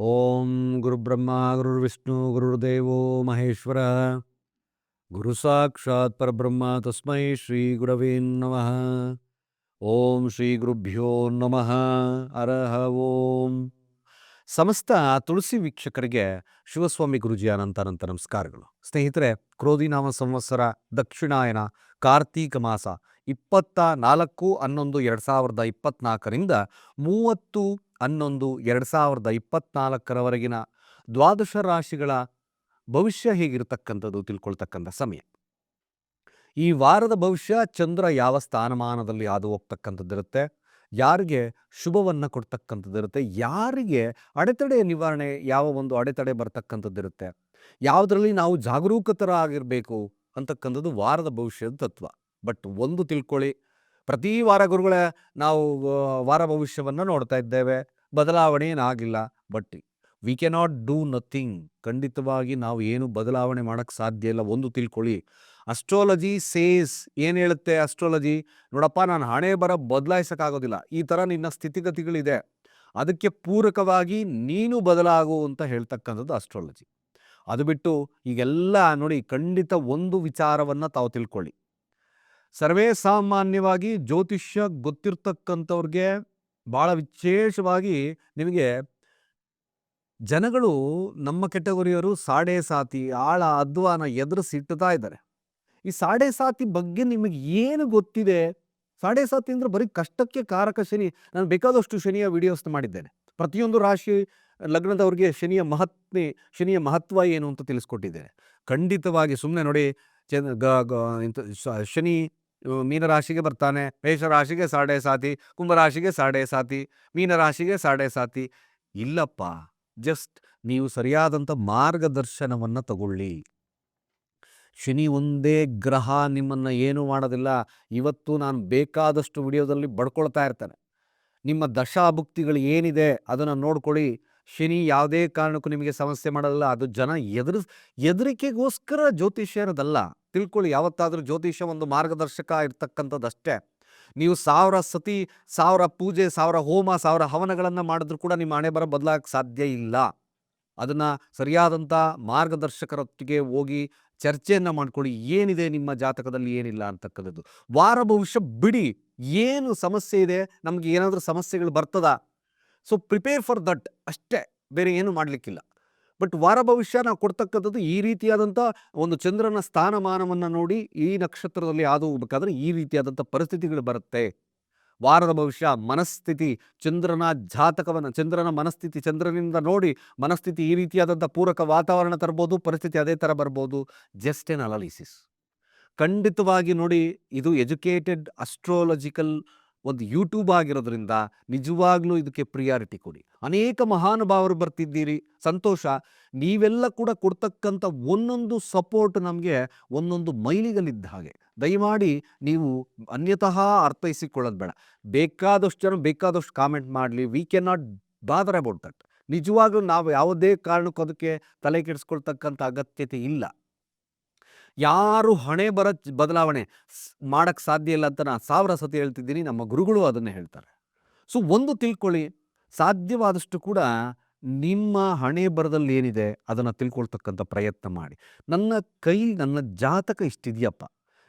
ಓಂ ಗುರುಬ್ರಹ್ಮ ಗುರುರ್ವಿಷ್ಣು ಗುರುರ್ದೇವೋ ಮಹೇಶ್ವರ ಗುರು ಸಾಕ್ಷಾತ್ ಪರಬ್ರಹ್ಮ ತಸ್ಮೈ ಶ್ರೀ ಗುರವೇ ನಮಃ ಓಂ ಶ್ರೀ ಗುರುಭ್ಯೋ ನಮಃ ಅರಹ ಓಂ ಸಮಸ್ತ ತುಳಸಿ ವೀಕ್ಷಕರಿಗೆ ಶಿವಸ್ವಾಮಿ ಗುರುಜಿ ಅನಂತ ಅನಂತ ನಮಸ್ಕಾರಗಳು. ಸ್ನೇಹಿತರೆ, ಕ್ರೋಧಿನಾಮ ಸಂವತ್ಸರ ದಕ್ಷಿಣಾಯನ ಕಾರ್ತೀಕ ಮಾಸ ಇಪ್ಪತ್ತ ನಾಲ್ಕು ಹನ್ನೊಂದು ಎರಡು ಸಾವಿರದ ಇಪ್ಪತ್ತ್ನಾಲ್ಕರಿಂದ ಮೂವತ್ತು ಹನ್ನೊಂದು, ಎರಡು ಸಾವಿರದ ಇಪ್ಪತ್ನಾಲ್ಕರವರೆಗಿನ ದ್ವಾದಶ ರಾಶಿಗಳ ಭವಿಷ್ಯ ಹೇಗಿರತಕ್ಕಂಥದ್ದು ತಿಳ್ಕೊಳ್ತಕ್ಕಂಥ ಸಮಯ. ಈ ವಾರದ ಭವಿಷ್ಯ ಚಂದ್ರ ಯಾವ ಸ್ಥಾನಮಾನದಲ್ಲಿ ಹಾದು ಹೋಗ್ತಕ್ಕಂಥದ್ದಿರುತ್ತೆ ಯಾರಿಗೆ ಶುಭವನ್ನು ಕೊಡ್ತಕ್ಕಂಥದ್ದಿರುತ್ತೆ, ಯಾರಿಗೆ ಅಡೆತಡೆ ನಿವಾರಣೆ, ಯಾವ ಒಂದು ಅಡೆತಡೆ ಬರ್ತಕ್ಕಂಥದ್ದಿರುತ್ತೆ, ಯಾವುದರಲ್ಲಿ ನಾವು ಜಾಗರೂಕತರಾಗಿರಬೇಕು ಅಂತಕ್ಕಂಥದ್ದು ವಾರದ ಭವಿಷ್ಯದ ತತ್ವ. ಬಟ್ ಒಂದು ತಿಳ್ಕೊಳ್ಳಿ ಪ್ರತಿ ವಾರ ಗುರುಗಳೇ ನಾವು ವಾರ ಭವಿಷ್ಯವನ್ನು ನೋಡ್ತಾ ಇದ್ದೇವೆ. ಬದಲಾವಣೆ ಏನಾಗಿಲ್ಲ but we cannot do nothing ಖಂಡಿತವಾಗಿ ನಾವು ಏನು ಬದಲಾವಣೆ ಮಾಡೋಕ್ಕೆ ಸಾಧ್ಯ ಇಲ್ಲ. ಒಂದು ತಿಳ್ಕೊಳ್ಳಿ. ಅಸ್ಟ್ರಾಲಜಿ ಸೇಸ್ ಏನು ಹೇಳುತ್ತೆ ಅಸ್ಟ್ರಾಲಜಿ ನೋಡಪ್ಪ, ನಾನು ಹಣೆ ಬರ ಬದಲಾಯಿಸೋಕ್ಕಾಗೋದಿಲ್ಲ ಈ ಥರ ನಿನ್ನ ಸ್ಥಿತಿಗತಿಗಳಿದೆ. ಅದಕ್ಕೆ ಪೂರಕವಾಗಿ ನೀನು ಬದಲಾಗು ಅಂತ ಹೇಳ್ತಕ್ಕಂಥದ್ದು ಅಸ್ಟ್ರಾಲಜಿ ಅದು ಬಿಟ್ಟು ಈಗೆಲ್ಲ ನೋಡಿ ಖಂಡಿತ ಒಂದು ವಿಚಾರವನ್ನು ತಾವು ತಿಳ್ಕೊಳ್ಳಿ. ಸರ್ವೇ ಸಾಮಾನ್ಯವಾಗಿ ಜ್ಯೋತಿಷ್ಯ ಗೊತ್ತಿರ್ತಕ್ಕಂಥವ್ರಿಗೆ ಭಾಳ ವಿಶೇಷವಾಗಿ ನಿಮಗೆ ಜನಗಳು ನಮ್ಮ ಕೆಟಗರಿಯವರು ಸಾಡೆ ಸಾತಿ, ಆಳ ಅದ್ವಾನ ಎದುರಿಸಿ ಇಟ್ಟುತ್ತಾ ಇದ್ದಾರೆ. ಈ ಸಾಡೆ ಸಾತಿ ಬಗ್ಗೆ ನಿಮಗೆ ಏನು ಗೊತ್ತಿದೆ? ಸಾಡೆ ಸಾತಿ ಅಂದ್ರೆ ಬರೀ ಕಷ್ಟಕ್ಕೆ ಕಾರಕ ಶನಿ. ನಾನು ಬೇಕಾದಷ್ಟು ಶನಿಯ ವಿಡಿಯೋಸ್ ಮಾಡಿದ್ದೇನೆ. ಪ್ರತಿಯೊಂದು ರಾಶಿ ಲಗ್ನದವ್ರಿಗೆ ಶನಿಯ ಮಹತ್ಮೆ, ಶನಿಯ ಮಹತ್ವ ಏನು ಅಂತ ತಿಳಿಸ್ಕೊಟ್ಟಿದ್ದೇನೆ. ಖಂಡಿತವಾಗಿ ಸುಮ್ಮನೆ ನೋಡಿ ಗ ಇಂಥ ಶನಿ ಮೀನರಾಶಿಗೆ ಬರ್ತಾನೆ ಮೇಷರಾಶಿಗೆ ಸಾಡೆ ಸಾತಿ ಕುಂಭರಾಶಿಗೆ ಸಾಡೆ ಸಾತಿ ಮೀನರಾಶಿಗೆ ಸಾಡೆ ಸಾತಿ ಇಲ್ಲಪ್ಪ ಜಸ್ಟ್ ನೀವು ಸರಿಯಾದಂಥ ಮಾರ್ಗದರ್ಶನವನ್ನು ತಗೊಳ್ಳಿ ಶನಿ ಒಂದೇ ಗ್ರಹ ನಿಮ್ಮನ್ನು ಏನು ಮಾಡೋದಿಲ್ಲ. ಇವತ್ತು ನಾನು ಬೇಕಾದಷ್ಟು ವಿಡಿಯೋದಲ್ಲಿ ಬಡ್ಕೊಳ್ತಾ ಇರ್ತಾನೆ. ನಿಮ್ಮ ದಶಾಭುಕ್ತಿಗಳು ಏನಿದೆ ಅದನ್ನು ನೋಡ್ಕೊಳ್ಳಿ. ಶನಿ ಯಾವುದೇ ಕಾರಣಕ್ಕೂ ನಿಮಗೆ ಸಮಸ್ಯೆ ಮಾಡಲ್ಲ. ಅದು ಜನ ಎದುರ ಎದುರಿಕೆಗೋಸ್ಕರ ಜ್ಯೋತಿಷ್ಯ ಇರೋದಲ್ಲ. ತಿಳ್ಕೊಳ್ಳಿ, ಯಾವತ್ತಾದರೂ ಜ್ಯೋತಿಷ್ಯ ಒಂದು ಮಾರ್ಗದರ್ಶಕ ಇರ್ತಕ್ಕಂಥದ್ದಷ್ಟೇ. ನೀವು ಸಾವಿರ ಸತಿ, ಸಾವಿರ ಪೂಜೆ, ಸಾವಿರ ಹೋಮ, ಸಾವಿರ ಹವನಗಳನ್ನು ಮಾಡಿದ್ರೂ ಕೂಡ ನಿಮ್ಮ ಹಣೆ ಬರ ಬದಲಾಗಕ್ಕೆ ಸಾಧ್ಯ ಇಲ್ಲ. ಅದನ್ನು ಸರಿಯಾದಂಥ ಮಾರ್ಗದರ್ಶಕರೊಟ್ಟಿಗೆ ಹೋಗಿ ಚರ್ಚೆಯನ್ನು ಮಾಡ್ಕೊಳ್ಳಿ. ಏನಿದೆ ನಿಮ್ಮ ಜಾತಕದಲ್ಲಿ ಏನಿಲ್ಲ ಅಂತಕ್ಕಂಥದ್ದು. ವಾರ ಭವಿಷ್ಯ ಬಿಡಿ. ಏನು ಸಮಸ್ಯೆ ಇದೆ? ನಮಗೆ ಏನಾದರೂ ಸಮಸ್ಯೆಗಳು ಬರ್ತದಾ? ಸೊ ಪ್ರಿಪೇರ್ ಫಾರ್ ದಟ್ ಅಷ್ಟೇ, ಬೇರೆ ಏನು ಮಾಡಲಿಕ್ಕಿಲ್ಲ. ಬಟ್ ವಾರ ಭವಿಷ್ಯ ನಾವು ಕೊಡ್ತಕ್ಕಂಥದ್ದು ಈ ರೀತಿಯಾದಂಥ ಒಂದು ಚಂದ್ರನ ಸ್ಥಾನಮಾನವನ್ನು ನೋಡಿ ಈ ನಕ್ಷತ್ರದಲ್ಲಿ ಆದು ಹೋಗ್ಬೇಕಾದ್ರೆ ಈ ರೀತಿಯಾದಂಥ ಪರಿಸ್ಥಿತಿಗಳು ಬರುತ್ತೆ. ವಾರದ ಭವಿಷ್ಯ, ಮನಸ್ಥಿತಿ, ಚಂದ್ರನ ಜಾತಕವನ್ನು, ಚಂದ್ರನ ಮನಸ್ಥಿತಿ, ಚಂದ್ರನಿಂದ ನೋಡಿ ಮನಸ್ಥಿತಿ ಈ ರೀತಿಯಾದಂಥ ಪೂರಕ ವಾತಾವರಣ ತರ್ಬೋದು, ಪರಿಸ್ಥಿತಿ ಅದೇ ಥರ ಬರ್ಬೋದು. ಜಸ್ಟ್ ಎನ್ ಅನಾಲಿಸಿಸ್ ಖಂಡಿತವಾಗಿ ನೋಡಿ, ಇದು ಎಜುಕೇಟೆಡ್ ಅಸ್ಟ್ರೋಲಜಿಕಲ್ ಒಂದು ಯೂಟ್ಯೂಬ್ ಆಗಿರೋದ್ರಿಂದ ನಿಜವಾಗ್ಲೂ ಇದಕ್ಕೆ ಪ್ರಿಯಾರಿಟಿ ಕೊಡಿ. ಅನೇಕ ಮಹಾನುಭಾವರು ಬರ್ತಿದ್ದೀರಿ, ಸಂತೋಷ. ನೀವೆಲ್ಲ ಕೂಡ ಕೊಡ್ತಕ್ಕಂಥ ಒಂದೊಂದು ಸಪೋರ್ಟ್ ನಮಗೆ ಒಂದೊಂದು ಮೈಲಿಗಲ್ಲಿದ್ದ ಹಾಗೆ. ದಯಮಾಡಿ ನೀವು ಅನ್ಯತಃ ಅರ್ಥೈಸಿಕೊಳ್ಳೋದು ಬೇಡ. ಬೇಕಾದಷ್ಟು ಜನ ಬೇಕಾದಷ್ಟು ಕಾಮೆಂಟ್ ಮಾಡಲಿ. We can not bother about that ನಿಜವಾಗ್ಲೂ ನಾವು ಯಾವುದೇ ಕಾರಣಕ್ಕೂ ಅದಕ್ಕೆ ತಲೆ ಕೆಡಿಸ್ಕೊಳ್ತಕ್ಕಂಥ ಅಗತ್ಯತೆ ಇಲ್ಲ. ಯಾರು ಹಣೆ ಬರ ಬದಲಾವಣೆ ಮಾಡೋಕ್ಕೆ ಸಾಧ್ಯ ಇಲ್ಲ ಅಂತ ನಾನು ಸಾವಿರ ಸತಿ ಹೇಳ್ತಿದ್ದೀನಿ. ನಮ್ಮ ಗುರುಗಳು ಅದನ್ನು ಹೇಳ್ತಾರೆ. ಸೊ, ಒಂದು ತಿಳ್ಕೊಳ್ಳಿ. ಸಾಧ್ಯವಾದಷ್ಟು ಕೂಡ ನಿಮ್ಮ ಹಣೆ ಬರದಲ್ಲಿ ಏನಿದೆ ಅದನ್ನು ತಿಳ್ಕೊಳ್ತಕ್ಕಂಥ ಪ್ರಯತ್ನ ಮಾಡಿ. ನನ್ನ ಕೈ, ನನ್ನ ಜಾತಕ ಇಷ್ಟಿದೆಯಪ್ಪ.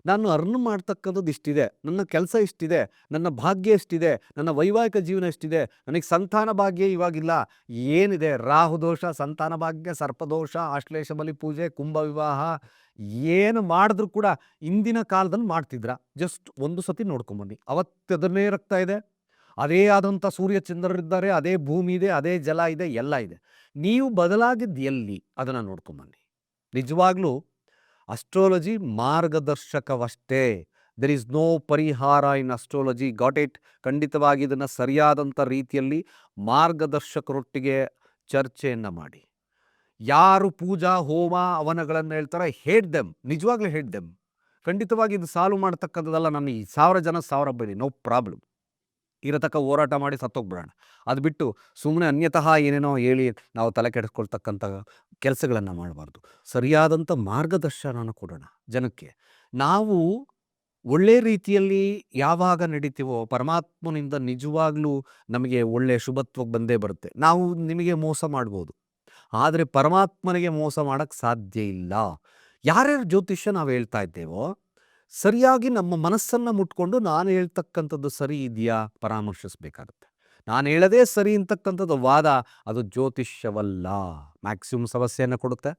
ನಾನು ಅರ್ನ್ ಮಾಡ್ತಕ್ಕಂಥದ್ದು ಇಷ್ಟಿದೆ, ನನ್ನ ಕೆಲಸ ಇಷ್ಟಿದೆ, ನನ್ನ ಭಾಗ್ಯ ಎಷ್ಟಿದೆ ನನ್ನ ವೈವಾಹಿಕ ಜೀವನ ಎಷ್ಟಿದೆ ನನಗೆ ಸಂತಾನ ಭಾಗ್ಯ ಇವಾಗಿಲ್ಲ. ಏನಿದೆ? ರಾಹು ದೋಷ, ಸಂತಾನ ಭಾಗ್ಯ ಸರ್ಪದೋಷ ಆಶ್ಲೇಷ ಬಲಿ ಪೂಜೆ, ಕುಂಭ ವಿವಾಹ, ಏನು ಮಾಡಿದ್ರು ಕೂಡ ಇಂದಿನ ಕಾಲದಲ್ಲಿ ಮಾಡ್ತಿದ್ರ? ಜಸ್ಟ್ ಒಂದು ಸತಿ ನೋಡ್ಕೊಂಬನ್ನಿ. ಅವತ್ತದನ್ನೇ ರಕ್ತ ಇದೆ, ಅದೇ ಆದಂಥ ಸೂರ್ಯ ಚಂದ್ರರಿದ್ದಾರೆ, ಅದೇ ಭೂಮಿ ಇದೆ, ಅದೇ ಜಲ ಇದೆ, ಎಲ್ಲ ಇದೆ. ನೀವು ಬದಲಾಗಿದ್ದು ಎಲ್ಲಿ? ಅದನ್ನು ನೋಡ್ಕೊಂಬನ್ನಿ. ನಿಜವಾಗ್ಲೂ ಅಸ್ಟ್ರಾಲಜಿ ಮಾರ್ಗದರ್ಶಕವಷ್ಟೇ. ದೆರ್ ಈಸ್ ನೋ ಪರಿಹಾರ ಇನ್ ಅಸ್ಟ್ರಾಲಜಿ ಗಾಟ್ ಇಟ್ ಖಂಡಿತವಾಗಿ ಇದನ್ನು ಸರಿಯಾದಂಥ ರೀತಿಯಲ್ಲಿ ಮಾರ್ಗದರ್ಶಕರೊಟ್ಟಿಗೆ ಚರ್ಚೆಯನ್ನು ಮಾಡಿ. ಯಾರು ಪೂಜಾ, ಹೋಮ, ಅವನಗಳನ್ನು ಹೇಳ್ತಾರೆ ಹೇಡ್ ದೆಮ್. ನಿಜವಾಗ್ಲೂ ಹೇಡ್ ದೆಮ್. ಖಂಡಿತವಾಗಿ ಇದು ಸಾಲ್ವ್ ಮಾಡ್ತಕ್ಕಂಥದ್ದಲ್ಲ. ನಾನು ಈ ಸಾವಿರ ಜನ, ಸಾವಿರ ಬೇಡಿ ನೋ ಪ್ರಾಬ್ಲಮ್. ಇರತಕ್ಕ ಹೋರಾಟ ಮಾಡಿ ಸತ್ತೋಗ್ಬಿಡೋಣ. ಅದು ಬಿಟ್ಟು ಸುಮ್ಮನೆ ಅನ್ಯತಃ ಏನೇನೋ ಹೇಳಿ ನಾವು ತಲೆ ಕೆಡಿಸ್ಕೊಳ್ತಕ್ಕಂಥ ಕೆಲಸಗಳನ್ನು ಮಾಡಬಾರ್ದು. ಸರಿಯಾದಂಥ ಮಾರ್ಗದರ್ಶನವನ್ನು ಕೊಡೋಣ ಜನಕ್ಕೆ. ನಾವು ಒಳ್ಳೆ ರೀತಿಯಲ್ಲಿ ಯಾವಾಗ ನಡೀತೀವೋ ಪರಮಾತ್ಮನಿಂದ ನಿಜವಾಗ್ಲೂ ನಮಗೆ ಒಳ್ಳೆ ಶುಭತ್ವ ಬಂದೇ ಬರುತ್ತೆ. ನಾವು ನಿಮಗೆ ಮೋಸ ಮಾಡ್ಬೋದು. ಆದರೆ ಪರಮಾತ್ಮನಿಗೆ ಮೋಸ ಮಾಡೋಕ್ಕೆ ಸಾಧ್ಯ ಇಲ್ಲ. ಯಾರ್ಯಾರು ಜ್ಯೋತಿಷ್ಯ ನಾವು ಹೇಳ್ತಾ ಇದ್ದೇವೋ ಸರಿಯಾಗಿ ನಮ್ಮ ಮನಸ್ಸನ್ನು ಮುಟ್ಕೊಂಡು ನಾನು ಹೇಳ್ತಕ್ಕಂಥದ್ದು ಸರಿ ಇದೆಯಾ? ಪರಾಮರ್ಶಿಸಬೇಕಾಗುತ್ತೆ. ನಾನು ಹೇಳದೇ ಸರಿ ಅಂತಕ್ಕಂಥದ್ದು ವಾದ, ಅದು ಜ್ಯೋತಿಷ್ಯವಲ್ಲ. ಮ್ಯಾಕ್ಸಿಮಮ್ ಸಮಸ್ಯೆಯನ್ನು ಕೊಡುತ್ತೆ.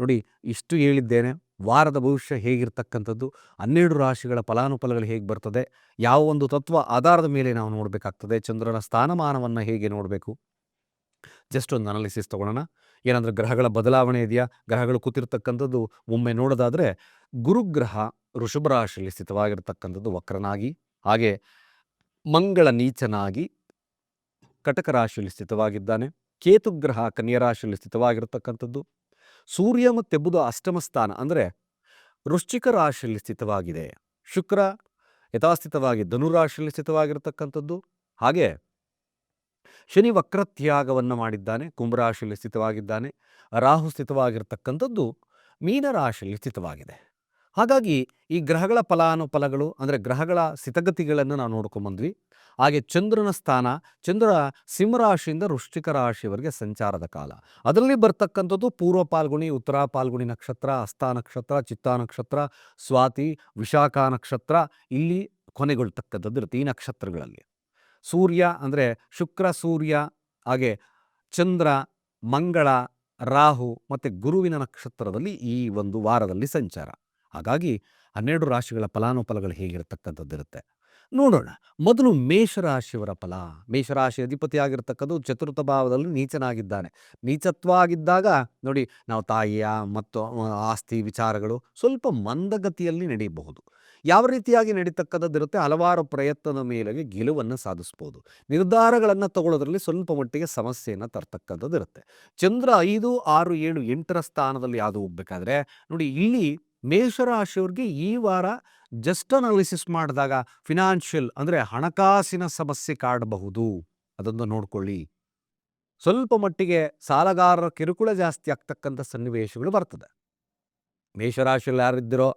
ನೋಡಿ, ಇಷ್ಟು ಹೇಳಿದ್ದೇನೆ. ವಾರದ ಭವಿಷ್ಯ ಹೇಗಿರ್ತಕ್ಕಂಥದ್ದು, ಹನ್ನೆರಡು ರಾಶಿಗಳ ಫಲಾನುಫಲಗಳು ಹೇಗೆ ಬರ್ತದೆ, ಯಾವ ಒಂದು ತತ್ವ ಆಧಾರದ ಮೇಲೆ ನಾವು ನೋಡಬೇಕಾಗ್ತದೆ, ಚಂದ್ರನ ಸ್ಥಾನಮಾನವನ್ನು ಹೇಗೆ ನೋಡಬೇಕು? ಜಸ್ಟ್ ಒಂದು ಅನಾಲಿಸಿಸ್ ತಗೊಳ್ಳೋಣ ಏನಂದ್ರೆ, ಗ್ರಹಗಳ ಬದಲಾವಣೆ ಇದೆಯಾ? ಗ್ರಹಗಳು ಕೂತಿರ್ತಕ್ಕಂಥದ್ದು ಒಮ್ಮೆ ನೋಡೋದಾದರೆ, ಗುರುಗ್ರಹ ವೃಷಭ ರಾಶಿಯಲ್ಲಿ ಸ್ಥಿತವಾಗಿರ್ತಕ್ಕಂಥದ್ದು ವಕ್ರನಾಗಿ, ಹಾಗೆ ಮಂಗಳ ನೀಚನಾಗಿ ಕಟಕ ರಾಶಿಯಲ್ಲಿ ಸ್ಥಿತವಾಗಿದ್ದಾನೆ. ಕೇತುಗ್ರಹ ಕನ್ಯಾ ರಾಶಿಯಲ್ಲಿ ಸ್ಥಿತವಾಗಿರತಕ್ಕಂಥದ್ದು. ಸೂರ್ಯ ಮತ್ತು ಬುಧ ಅಷ್ಟಮ ಸ್ಥಾನ ಅಂದರೆ ವೃಶ್ಚಿಕ ರಾಶಿಯಲ್ಲಿ ಸ್ಥಿತವಾಗಿದೆ. ಶುಕ್ರ ಯಥಾಸ್ಥಿತವಾಗಿ ಧನುರಾಶಿಯಲ್ಲಿ ಸ್ಥಿತವಾಗಿರತಕ್ಕಂಥದ್ದು. ಹಾಗೆ ಶನಿ ವಕ್ರತ್ಯಾಗವನ್ನು ಮಾಡಿದ್ದಾನೆ ಕುಂಭರಾಶಿಯಲ್ಲಿ ಸ್ಥಿತವಾಗಿದ್ದಾನೆ. ರಾಹು ಸ್ಥಿತವಾಗಿರ್ತಕ್ಕಂಥದ್ದು ಮೀನರಾಶಿಯಲ್ಲಿ ಸ್ಥಿತವಾಗಿದೆ. ಹಾಗಾಗಿ ಈ ಗ್ರಹಗಳ ಫಲಾನುಫಲಗಳು ಅಂದರೆ ಗ್ರಹಗಳ ಸ್ಥಿತಗತಿಗಳನ್ನು ನಾವು ನೋಡ್ಕೊಂಬಂದ್ವಿ ಹಾಗೆ ಚಂದ್ರನ ಸ್ಥಾನ, ಚಂದ್ರ ಸಿಂಹರಾಶಿಯಿಂದ ವೃಶ್ಚಿಕ ರಾಶಿಯವರೆಗೆ ಸಂಚಾರದ ಕಾಲ. ಅದರಲ್ಲಿ ಬರ್ತಕ್ಕಂಥದ್ದು ಪೂರ್ವ ಪಾಲ್ಗುಣಿ, ಉತ್ತರ ಪಾಲ್ಗುಣಿ ನಕ್ಷತ್ರ, ಅಸ್ತ ನಕ್ಷತ್ರ, ಚಿತ್ತಾ ನಕ್ಷತ್ರ, ಸ್ವಾತಿ, ವಿಶಾಖ ನಕ್ಷತ್ರ, ಇಲ್ಲಿ ಕೊನೆಗೊಳ್ತಕ್ಕಂಥದ್ದು ಇರುತ್ತೆ ಈ ನಕ್ಷತ್ರಗಳಲ್ಲಿ. ಸೂರ್ಯ ಅಂದರೆ ಶುಕ್ರ, ಸೂರ್ಯ, ಹಾಗೆ ಚಂದ್ರ, ಮಂಗಳ, ರಾಹು ಮತ್ತು ಗುರುವಿನ ನಕ್ಷತ್ರದಲ್ಲಿ ಈ ಒಂದು ವಾರದಲ್ಲಿ ಸಂಚಾರ. ಹಾಗಾಗಿ ಹನ್ನೆರಡು ರಾಶಿಗಳ ಫಲಾನುಫಲಗಳು ಹೇಗಿರತಕ್ಕಂಥದ್ದಿರುತ್ತೆ. ನೋಡೋಣ, ಮೊದಲು ಮೇಷರಾಶಿಯವರ ಫಲ. ಮೇಷರಾಶಿ ಅಧಿಪತಿ ಚತುರ್ಥ ಭಾವದಲ್ಲಿ ನೀಚನಾಗಿದ್ದಾನೆ. ನೀಚತ್ವ ಆಗಿದ್ದಾಗ ನೋಡಿ ನಾವು ತಾಯಿಯ ಮತ್ತು ಆಸ್ತಿ ವಿಚಾರಗಳು ಸ್ವಲ್ಪ ಮಂದಗತಿಯಲ್ಲಿ ನಡೆಯಬಹುದು. ಯಾವ ರೀತಿಯಾಗಿ ನಡೀತಕ್ಕಂಥದ್ದಿರುತ್ತೆ? ಹಲವಾರು ಪ್ರಯತ್ನದ ಮೇಲೆಗೆ ಗೆಲುವನ್ನು ಸಾಧಿಸ್ಬೋದು. ನಿರ್ಧಾರಗಳನ್ನು ತಗೊಳ್ಳೋದ್ರಲ್ಲಿ ಸ್ವಲ್ಪ ಮಟ್ಟಿಗೆ ಸಮಸ್ಯೆಯನ್ನು ತರ್ತಕ್ಕಂಥದ್ದು ಇರುತ್ತೆ ಚಂದ್ರ ಐದು, ಆರು, ಏಳು, ಎಂಟರ ಸ್ಥಾನದಲ್ಲಿ ಯಾವುದು ಹೋಗ್ಬೇಕಾದ್ರೆ ನೋಡಿ ಇಲ್ಲಿ ಮೇಷರಾಶಿಯವ್ರಿಗೆ ಈ ವಾರ ಜಸ್ಟ್ ಅನಾಲಿಸಿಸ್ ಮಾಡಿದಾಗ ಫಿನಾನ್ಷಿಯಲ್ ಅಂದರೆ ಹಣಕಾಸಿನ ಸಮಸ್ಯೆ ಕಾಡಬಹುದು. ಅದನ್ನು ನೋಡ್ಕೊಳ್ಳಿ. ಸ್ವಲ್ಪ ಮಟ್ಟಿಗೆ ಸಾಲಗಾರರ ಕಿರುಕುಳ ಜಾಸ್ತಿ ಆಗ್ತಕ್ಕಂಥ ಸನ್ನಿವೇಶಗಳು ಬರ್ತದೆ. ಮೇಷರಾಶಿಯಲ್ಲಿ ಯಾರಿದ್ದೀರೋ